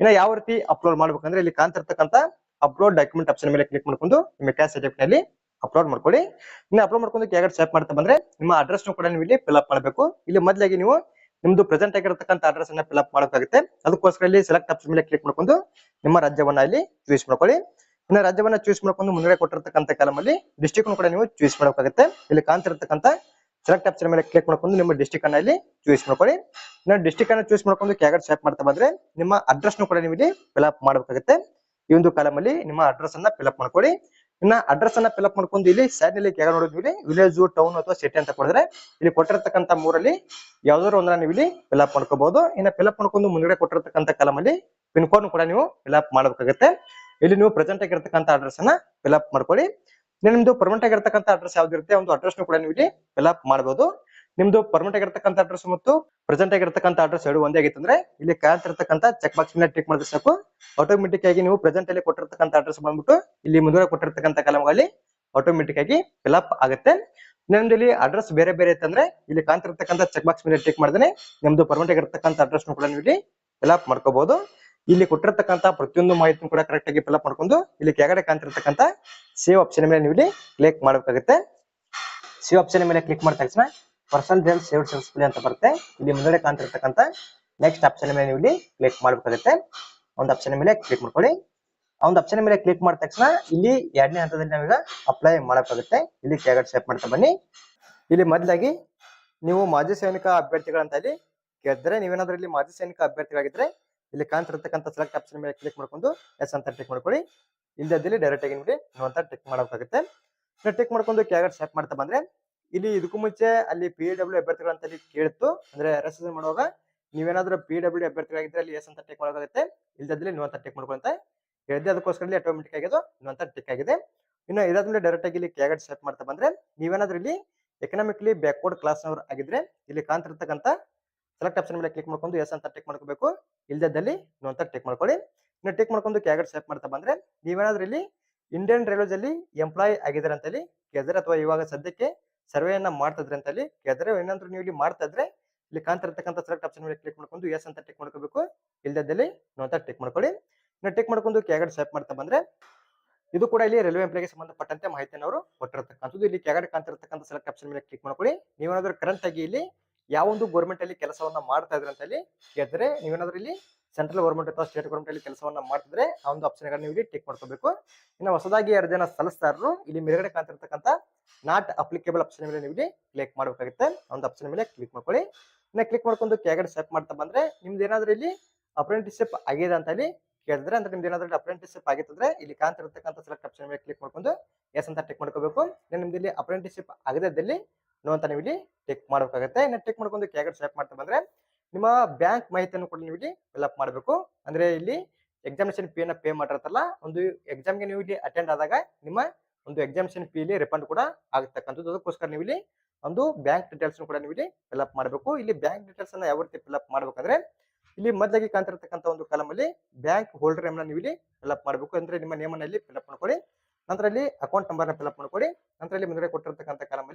ಇನ್ನ ಯಾವ ರೀತಿ ಅಪ್ಲೋಡ್ ಮಾಡ್ಬೇಕಂದ್ರೆ ಇಲ್ಲಿ ಕಾಣ್ತಿರ್ತಕ್ಕಂಥ ಅಪ್ಲೋಡ್ ಡಾಕ್ಯುಮೆಂಟ್ ಆಪ್ಷನ್ ಮೇಲೆ ಕ್ಲಿಕ್ ಮಾಡ್ಕೊಂಡು ನಿಮ್ಮ ಕ್ಯಾಶ್ ಸರ್ಟಿಫಿಕೇಟ್ನಲ್ಲಿ ಅಪ್ಲೋಡ್ ಮಾಡ್ಕೊಳ್ಳಿ. ಇನ್ನು ಅಪ್ಲೋಡ್ ಮಾಡ್ಕೊಂಡು ಕೆಳಗಡೆ ಸ್ವಾಪ್ ಮಾಡ್ತಾ ಬಂದ್ರೆ ನಿಮ್ಮ ಅಡ್ರೆಸ್ ಕೂಡ ನೀವು ಇಲ್ಲಿ ಫಿಲ್ಅಪ್ ಮಾಡಬೇಕು. ಇಲ್ಲಿ ಮೊದಲಾಗಿ ನೀವು ನಿಮ್ದು ಪ್ರೆಸೆಂಟ್ ಆಗಿರತಕ್ಕಂಥ ಅಡ್ರೆಸ್ ಅನ್ನ ಫಿಲ್ಅಪ್ ಮಾಡಬೇಕಾಗುತ್ತೆ ಅದಕ್ಕೋಸ್ಕರ ಇಲ್ಲಿ ಸೆಲೆಕ್ಟ್ ಆಪ್ಷನ್ ಮೇಲೆ ಕ್ಲಿಕ್ ಮಾಡ್ಕೊಂಡು ನಿಮ್ಮ ರಾಜ್ಯವನ್ನ ಇಲ್ಲಿ ಚೂಸ್ ಮಾಡ್ಕೊಳ್ಳಿ. ಇನ್ನು ರಾಜ್ಯವನ್ನ ಚೂಸ್ ಮಾಡ್ಕೊಂಡು ಮುಂದೆ ಕೊಟ್ಟಿರ್ತಕ್ಕಂಥ ಕಾಲಮಲ್ಲಿ ಡಿಸ್ಟಿಕ್ ಕೂಡ ನೀವು ಚೂಸ್ ಮಾಡಬೇಕಾಗುತ್ತೆ ಇಲ್ಲಿ ಕಾಣ್ತಿರ್ತಕ್ಕಂಥ ಸೆಲೆಕ್ಟ್ ಆಪ್ಷನ್ ಮೇಲೆ ಕ್ಲಿಕ್ ಮಾಡ್ಕೊಂಡು ನಿಮ್ಮ ಡಿಸ್ಟಿಕ್ ಅನ್ನ ಇಲ್ಲಿ ಚೂಸ್ ಮಾಡ್ಕೊಳ್ಳಿ. ಇನ್ನು ಡಿಸ್ಟಿಕ್ ಅನ್ನ ಚೂಸ್ ಮಾಡ್ಕೊಂಡು ಕೆಳಗಡೆ ಸ್ವಾಪ್ ಮಾಡ್ತಾ ಬಂದ್ರೆ ನಿಮ್ಮ ಅಡ್ರೆಸ್ ಕೂಡ ನೀವು ಇಲ್ಲಿ ಫಿಲ್ಅಪ್ ಮಾಡಬೇಕಾಗುತ್ತೆ. ಈ ಒಂದು ಕಾಲಮಲ್ಲಿ ನಿಮ್ಮ ಅಡ್ರೆಸ್ ಅನ್ನ ಫಿಲ್ಅಪ್ ಮಾಡ್ಕೊಳ್ಳಿ. ಇನ್ನ ಅಡ್ರೆಸ್ ಅನ್ನ ಫಿಲ್ಅಪ್ ಮಾಡ್ಕೊಂಡು ಇಲ್ಲಿ ಸೈಡ್ನಲ್ಲಿ ಕೆಳಗೆ ನೋಡಿದ್ವಿ ವಿಲೇಜ್ ಟೌನ್ ಅಥವಾ ಸಿಟಿ ಅಂತ ಕೊಡಿದ್ರೆ ಇಲ್ಲಿ ಕೊಟ್ಟಿರತಕ್ಕಂತ ಮೂರಲ್ಲಿ ಯಾವ್ದಾದ್ರು ಒಂದನ್ನ ನೀವು ಇಲ್ಲಿ ಫಿಲ್ಅಪ್ ಮಾಡ್ಕೋಬಹುದು ಇನ್ನ ಫಿಲ್ಅಪ್ ಮಾಡ್ಕೊಂಡು ಮುಂದೆ ಕೊಟ್ಟಿರ್ತಕ್ಕಂಥ ಕಾಲಮಲ್ಲಿ ಪಿನ್ ಕೋಡ್ ಕೂಡ ನೀವು ಫಿಲ್ಅಪ್ ಮಾಡಬೇಕಾಗುತ್ತೆ. ಇಲ್ಲಿ ನೀವು ಪ್ರೆಸೆಂಟ್ ಆಗಿರ್ತಕ್ಕಂಥ ಅಡ್ರೆಸ್ ಅನ್ನ ಫಿಲ್ಅಪ್ ಮಾಡ್ಕೊಳ್ಳಿ. ನಿಮ್ದು ಪರ್ಮನೆಂಟ್ ಆಗಿರ್ತಕ್ಕಂಥ ಅಡ್ರೆಸ್ ಯಾವ್ದಿರುತ್ತೆ ಒಂದು ಅಡ್ರೆಸ್ ಕೂಡ ನೀವು ಇಲ್ಲಿ ಫಿಲ್ಅಪ್ ಮಾಡಬಹುದು ನಿಮ್ದು ಪರ್ಮನೆಂಟ್ ಆಗಿರ್ತಕ್ಕಂಥ ಅಡ್ರೆಸ್ ಮತ್ತು ಪ್ರೆಸೆಂಟ್ ಆಗಿರ್ತಕ್ಕಂಥ ಅಡ್ರೆಸ್ ಎರಡು ಒಂದೇ ಆಗಿತ್ತಂದ್ರೆ ಇಲ್ಲಿ ಕಾಯ್ತಿರ್ತಕ್ಕಂಥ ಚೆಕ್ ಬಾಕ್ಸ್ ಮೇಲೆ ಟಿಕ್ ಮಾಡಿದ್ರೆ ಸಾಕು. ಆಟೋಮೆಟಿಕ್ ಆಗಿ ನೀವು ಪ್ರೆಸೆಂಟ್ ಅಲ್ಲಿ ಕೊಟ್ಟಿರ್ತಕ್ಕಂಥ ಅಡ್ರೆಸ್ ಬಂದ್ಬಿಟ್ಟು ಇಲ್ಲಿ ಮುಂದೆ ಕೊಟ್ಟಿರ್ತಕ್ಕಂಥ ಕಲಮಗಳಲ್ಲಿ ಆಟೋಮೆಟಿಕ್ ಆಗಿ ಫಿಲ್ಅಪ್ ಆಗುತ್ತೆ. ನಿಮ್ದು ಇಲ್ಲಿ ಅಡ್ರೆಸ್ ಬೇರೆ ಬೇರೆ ಇತ್ತಂದ್ರೆ ಇಲ್ಲಿ ಕಾಣ್ತಿರ್ತಕ್ಕಂಥ ಚೆಕ್ ಬಾಕ್ಸ್ ಮೇಲೆ ಟಿಕ್ ಮಾಡಿದ್ರೆ ನಿಮ್ದು ಪರ್ಮನೆಂಟ್ ಆಗಿರ್ತಕ್ಕಂಥ ಅಡ್ರೆಸ್ ಕೂಡ ನೀವು ಇಲ್ಲಿ ಫಿಲ್ಅಪ್ ಮಾಡ್ಕೋಬಹುದು ಇಲ್ಲಿ ಕೊಟ್ಟಿರ್ತಕ್ಕಂಥ ಪ್ರತಿಯೊಂದು ಮಾಹಿತಿ ಕೂಡ ಕರೆಕ್ಟ್ ಆಗಿ ಫಿಲ್ಅಪ್ ಮಾಡ್ಕೊಂಡು ಇಲ್ಲಿ ಕೆಳಗಡೆ ಕಾಣ್ತಿರ್ತಕ್ಕಂಥ ಸೇವ್ ಆಪ್ಷನ್ ಮೇಲೆ ನೀವು ಇಲ್ಲಿ ಕ್ಲಿಕ್ ಮಾಡಬೇಕಾಗುತ್ತೆ. ಸೇವ್ ಆಪ್ಷನ್ ಮೇಲೆ ಕ್ಲಿಕ್ ಮಾಡಿದ ತಕ್ಷಣ ಪರ್ಸನಲ್ ಡೀಟೇಲ್ ಸೇವ್ ಸಕ್ಸಸ್ಫುಲಿ ಅಂತ ಬರುತ್ತೆ. ಇಲ್ಲಿ ಮುಂದೆ ಕಾಣ್ತಿರ್ತಕ್ಕಂಥ ನೆಕ್ಸ್ಟ್ ಆಪ್ಷನ್ ಮೇಲೆ ನೀವು ಇಲ್ಲಿ ಕ್ಲಿಕ್ ಮಾಡಬೇಕಾಗುತ್ತೆ. ಒಂದು ಆಪ್ಷನ್ ಮೇಲೆ ಕ್ಲಿಕ್ ಮಾಡ್ಕೊಳ್ಳಿ. ಆ ಒಂದು ಆಪ್ಷನ್ ಮೇಲೆ ಕ್ಲಿಕ್ ಮಾಡಿದ ತಕ್ಷಣ ಇಲ್ಲಿ ಎರಡನೇ ಹಂತದಲ್ಲಿ ನಾವೀಗ ಅಪ್ಲೈ ಮಾಡಬೇಕಾಗುತ್ತೆ. ಇಲ್ಲಿ ಕೆಳಗಡೆ ಸೆಲೆಕ್ಟ್ ಮಾಡ್ತಾ ಬನ್ನಿ. ಇಲ್ಲಿ ಮೊದಲಾಗಿ ನೀವು ಮಾಜಿ ಸೈನಿಕ ಅಭ್ಯರ್ಥಿಗಳಂತ ಇಲ್ಲಿ ಕೇಳಿದ್ರೆ ನೀವೇನಾದ್ರೂ ಇಲ್ಲಿ ಮಾಜಿ ಸೈನಿಕ ಅಭ್ಯರ್ಥಿಗಳಾಗಿದ್ರೆ ಇಲ್ಲಿ ಕಾಣ್ತಿರ್ತಕ್ಕಂಥ ಸೆಲೆಕ್ಟ್ ಆಪ್ಷನ್ ಮೇಲೆ ಕ್ಲಿಕ್ ಮಾಡ್ಕೊಂಡು ಎಸ್ ಅಂತ ಟಿಕ್ ಮಾಡ್ಕೊಳ್ಳಿ. ಇಲ್ಲದಲ್ಲಿ ಡೈರೆಕ್ಟ್ ಆಗಿ ನೀವು ಅಂತ ಟಿಕ್ ಮಾಡಬೇಕಾಗುತ್ತೆ. ಟಿಕ್ ಮಾಡ್ಕೊಂಡು ಕೆಳಗಡೆ ಸೆಲೆಕ್ಟ್ ಮಾಡ್ತಾ ಬಂದ್ರೆ ಇಲ್ಲಿ ಇದಕ್ಕೂ ಮುಂಚೆ ಅಲ್ಲಿ ಪಿ ಡಬ್ಲ್ಯೂ ಅಭ್ಯರ್ಥಿಗಳಂತ ಅಲ್ಲಿ ಕೇಳಿತ್ತು ಅಂದ್ರೆ ರಿಜಿಸ್ಟ್ರೇಷನ್ ಮಾಡುವಾಗ ನೀವೇನಾದ್ರೂ ಪಿ ಡಬ್ಲ್ಯೂ ಅಭ್ಯರ್ಥಿಗಳಾಗಿದ್ರೆ ಅಲ್ಲಿ ಎಸ್ ಅಂತ ಟೆಕ್ ಮಾಡೋಕ್ಕಾಗುತ್ತೆ ಇಲ್ಲದಲ್ಲಿ ನೀವು ಅಂತ ಟೆಕ್ ಮಾಡ್ಕೊಂತ ಹೇಳಿದೆ ಅದಕ್ಕೋಸ್ಕರ ಇಲ್ಲಿ ಆಟೋಮೆಟಿಕ್ ಆಗಿ ಅದು ನೀವು ಅಂತ ಟಿಕ್ ಆಗಿದೆ. ಇನ್ನು ಇದಾದ್ಮೇಲೆ ಡೈರೆಕ್ಟ್ ಆಗಿ ಇಲ್ಲಿ ಕೆಳಗಡೆ ಸೆಟ್ ಮಾಡ್ತಾ ಬಂದ್ರೆ ನೀವೇನಾದ್ರೂ ಇಲ್ಲಿ ಎಕನಾಮಿಕ್ಲಿ ಬ್ಯಾಕ್ವರ್ಡ್ ಕ್ಲಾಸ್ನವ್ರು ಆಗಿದ್ರೆ ಇಲ್ಲಿ ಕಾಣ್ತಿರ್ತಕ್ಕಂಥ ಸೆಲೆಕ್ಟ್ ಆಪ್ಷನ್ ಮೇಲೆ ಕ್ಲಿಕ್ ಮಾಡ್ಕೊಂಡು ಎಸ್ ಅಂತ ಟೆಕ್ ಮಾಡ್ಕೋಬೇಕು. ಇಲ್ದಲ್ಲಿ ನೋ ಅಂತ ಟೆಕ್ ಮಾಡ್ಕೊಳ್ಳಿ. ಇನ್ನು ಟೆಕ್ ಮಾಡ್ಕೊಂಡು ಕ್ಯಾಗಟ್ ಸೆಲೆಕ್ಟ್ ಮಾಡ್ತಾ ಬಂದ್ರೆ ನೀವೇನಾದ್ರೂ ಇಲ್ಲಿ ಇಂಡಿಯನ್ ರೈಲ್ವೇಸ್ ಅಲ್ಲಿ ಎಂಪ್ಲಾಯ್ ಆಗಿದ್ರೆ ಅಂತ ಹೇಳಿ ಕೇಳಿದ್ರೆ ಅಥವಾ ಇವಾಗ ಸದ್ಯಕ್ಕೆ ಸರ್ವೆಯನ್ನ ಮಾಡ್ತಿದ್ರೆ ಅಂತ ಅಲ್ಲಿ ಕೇಳಿದ್ರೆ ಏನಂದ್ರೆ ನೀವು ಇಲ್ಲಿ ಮಾಡ್ತಾ ಇದ್ರೆ ಇಲ್ಲಿ ಕಾಣ್ತಿರ್ತಕ್ಕಂಥ ಸೆಲೆಕ್ಟ್ ಆಪ್ಷನ್ ಮೇಲೆ ಕ್ಲಿಕ್ ಮಾಡ್ಕೊಂಡು ಎಸ್ ಅಂತ ಟೆಕ್ ಮಾಡ್ಕೋಬೇಕು. ಇಲ್ಲದಲ್ಲಿ ಅಂತ ಟೆಕ್ ಮಾಡ್ಕೊಳ್ಳಿ. ಇನ್ನು ಟೆಕ್ ಮಾಡ್ಕೊಂಡು ಕೆಳಗಡೆ ಸ್ವೈಪ್ ಮಾಡ್ತಾ ಬಂದ್ರೆ, ಇದು ಕೂಡ ಇಲ್ಲಿ ರೈಲ್ವೆ ಎಂಪ್ಲಾಯ್ಗೆ ಸಂಬಂಧಪಟ್ಟಂತೆ ಮಾಹಿತಿಯನ್ನು ಅವರು ಕೊಟ್ಟಿರ್ತಕ್ಕಂಥದ್ದು. ಇಲ್ಲಿ ಕೆಳಗಡೆ ಕಾಣ್ತಿರ್ತಕ್ಕಂಥ ಸೆಲೆಕ್ಟ್ ಆಪ್ಷನ್ ಮೇಲೆ ಕ್ಲಿಕ್ ಮಾಡ್ಕೊಳ್ಳಿ. ನೀವೇನಾದ್ರೂ ಕರೆಂಟ್ ಆಗಿ ಇಲ್ಲಿ ಯಾವ ಒಂದು ಗೌರ್ಮೆಂಟ್ ಅಲ್ಲಿ ಕೆಲಸವನ್ನ ಮಾಡ್ತಾ ಇದ್ರೆ ಅಂತ ಹೇಳಿ ಕೇಳಿದ್ರೆ, ನೀವೇನಾದ್ರೂ ಇಲ್ಲಿ ಸೆಂಟ್ರಲ್ ಗೌರ್ಮೆಂಟ್ ಅಥವಾ ಸ್ಟೇಟ್ ಗೌರ್ಮೆಂಟ್ ಅಲ್ಲಿ ಕೆಲಸವನ್ನ ಮಾಡ್ತಿದ್ರೆ ಆ ಒಂದು ಆಪ್ಷನ್ ನೀವು ಇಲ್ಲಿ ಟಿಕ್ ಮಾಡ್ಕೋಬೇಕು. ಇನ್ನು ಹೊಸದಾಗಿ ಎರಡು ಜನ ಸಲ್ಲಿಸ್ತಾರರು, ಇಲ್ಲಿ ಮೇಲ್ಗಡೆ ಕಾಣ್ತಿರ್ತಕ್ಕಂಥ ನಾಟ್ ಅಪ್ಲಿಕೇಬಲ್ ಆಪ್ಷನ್ ಮೇಲೆ ನೀವು ಇಲ್ಲಿ ಕ್ಲಿಕ್ ಮಾಡಬೇಕಾಗುತ್ತೆ. ಆ ಒಂದು ಆಪ್ಷನ್ ಮೇಲೆ ಕ್ಲಿಕ್ ಮಾಡ್ಕೊಳ್ಳಿ. ಇನ್ನ ಕ್ಲಿಕ್ ಮಾಡ್ಕೊಂಡು ಕೆಳಗಡೆ ಸ್ಟೆಪ್ ಮಾಡ್ತಾ ಬಂದ್ರೆ ನಿಮ್ದು ಏನಾದ್ರೂ ಇಲ್ಲಿ ಅಪ್ರೆಂಟಿಸ್ಶಿಪ್ ಆಗಿದೆ ಅಂತ ಹೇಳಿ ಕೇಳಿದ್ರೆ, ಅಂದ್ರೆ ನಿಮ್ದು ಏನಾದ್ರೂ ಅಪ್ರೆಂಟಿಸ್ಶಿಪ್ ಆಗಿತ್ತಂದ್ರೆ ಇಲ್ಲಿ ಕಾಣ್ತಿರ್ತಕ್ಕಂಥ ಸೆಲೆಕ್ಟ್ ಆಪ್ಷನ್ ಮೇಲೆ ಕ್ಲಿಕ್ ಮಾಡ್ಕೊಂಡು ಎಸ್ ಅಂತ ಟಿಕ್ ಮಾಡ್ಕೋಬೇಕು. ನಿಮ್ದು ಇಲ್ಲಿ ಅಪ್ರೆಂಟಿಸ್ಶಿಪ್ ಆಗದಿದ್ದಲ್ಲಿ ನೋ ಅಂತ ನೀವು ಇಲ್ಲಿ ಟಿಕ್ ಮಾಡಬೇಕಾಗುತ್ತೆ. ಇನ್ನು ಟಿಕ್ ಮಾಡ್ಕೊಂಡು ಕೆಳಗಡೆ ಸ್ಟೆಪ್ ಮಾಡ್ತಾ ಬಂದ್ರೆ ನಿಮ್ಮ ಬ್ಯಾಂಕ್ ಮಾಹಿತಿಯನ್ನು ಕೂಡ ನೀವು ಇಲ್ಲಿ ಫಿಲ್ಅಪ್ ಮಾಡಬೇಕು. ಅಂದ್ರೆ ಇಲ್ಲಿ ಎಕ್ಸಾಮಿನೇಷನ್ ಫೀ ಅನ್ನ ಪೇ ಮಾಡಿರ್ತಾರಲ್ಲ, ಒಂದು ಎಕ್ಸಾಮ್ಗೆ ನೀವು ಇಲ್ಲಿ ಅಟೆಂಡ್ ಆದಾಗ ನಿಮ್ಮ ಒಂದು ಎಕ್ಸಾಮಿನೇಷನ್ ಫೀ ಇಲ್ಲಿ ರಿಫಂಡ್ ಕೂಡ ಆಗತಕ್ಕಂಥದ್ದು. ಅದಕ್ಕೋಸ್ಕರ ನೀವು ಇಲ್ಲಿ ಒಂದು ಬ್ಯಾಂಕ್ ಡೀಟೇಲ್ಸ್ ಕೂಡ ನೀವು ಇಲ್ಲಿ ಫಿಲ್ಅಪ್ ಮಾಡಬೇಕು. ಇಲ್ಲಿ ಬ್ಯಾಂಕ್ ಡೀಟೇಲ್ಸ್ ಅನ್ನ ಯಾವ ರೀತಿ ಫಿಲ್ಅಪ್ ಮಾಡ್ಬೇಕಂದ್ರೆ, ಇಲ್ಲಿ ಮೊದಲಾಗಿ ಕಾಣ್ತಿರ್ತಕ್ಕಂಥ ಒಂದು ಕಾಲಮ್ ಅಲ್ಲಿ ಬ್ಯಾಂಕ್ ಹೋಲ್ಡರ್ ನೇಮ್ ನೀವು ಇಲ್ಲಿ ಫಿಲ್ಅಪ್ ಮಾಡಬೇಕು. ಅಂದ್ರೆ ನಿಮ್ಮ ನೇಮನ್ನ ಇಲ್ಲಿ ಫಿಲ್ಅಪ್ ಮಾಡ್ಕೊಳ್ಳಿ. ನಂತರ ಇಲ್ಲಿ ಅಕೌಂಟ್ ನಂಬರ್ನ ಫಿಲ್ಅಪ್ ಮಾಡ್ಕೊಳ್ಳಿ. ನಂತರ ಇಲ್ಲಿ ಮುಂದೆ ಕೊಟ್ಟಿರ್ತಕ್ಕಂಥ ಕಾಲಮ್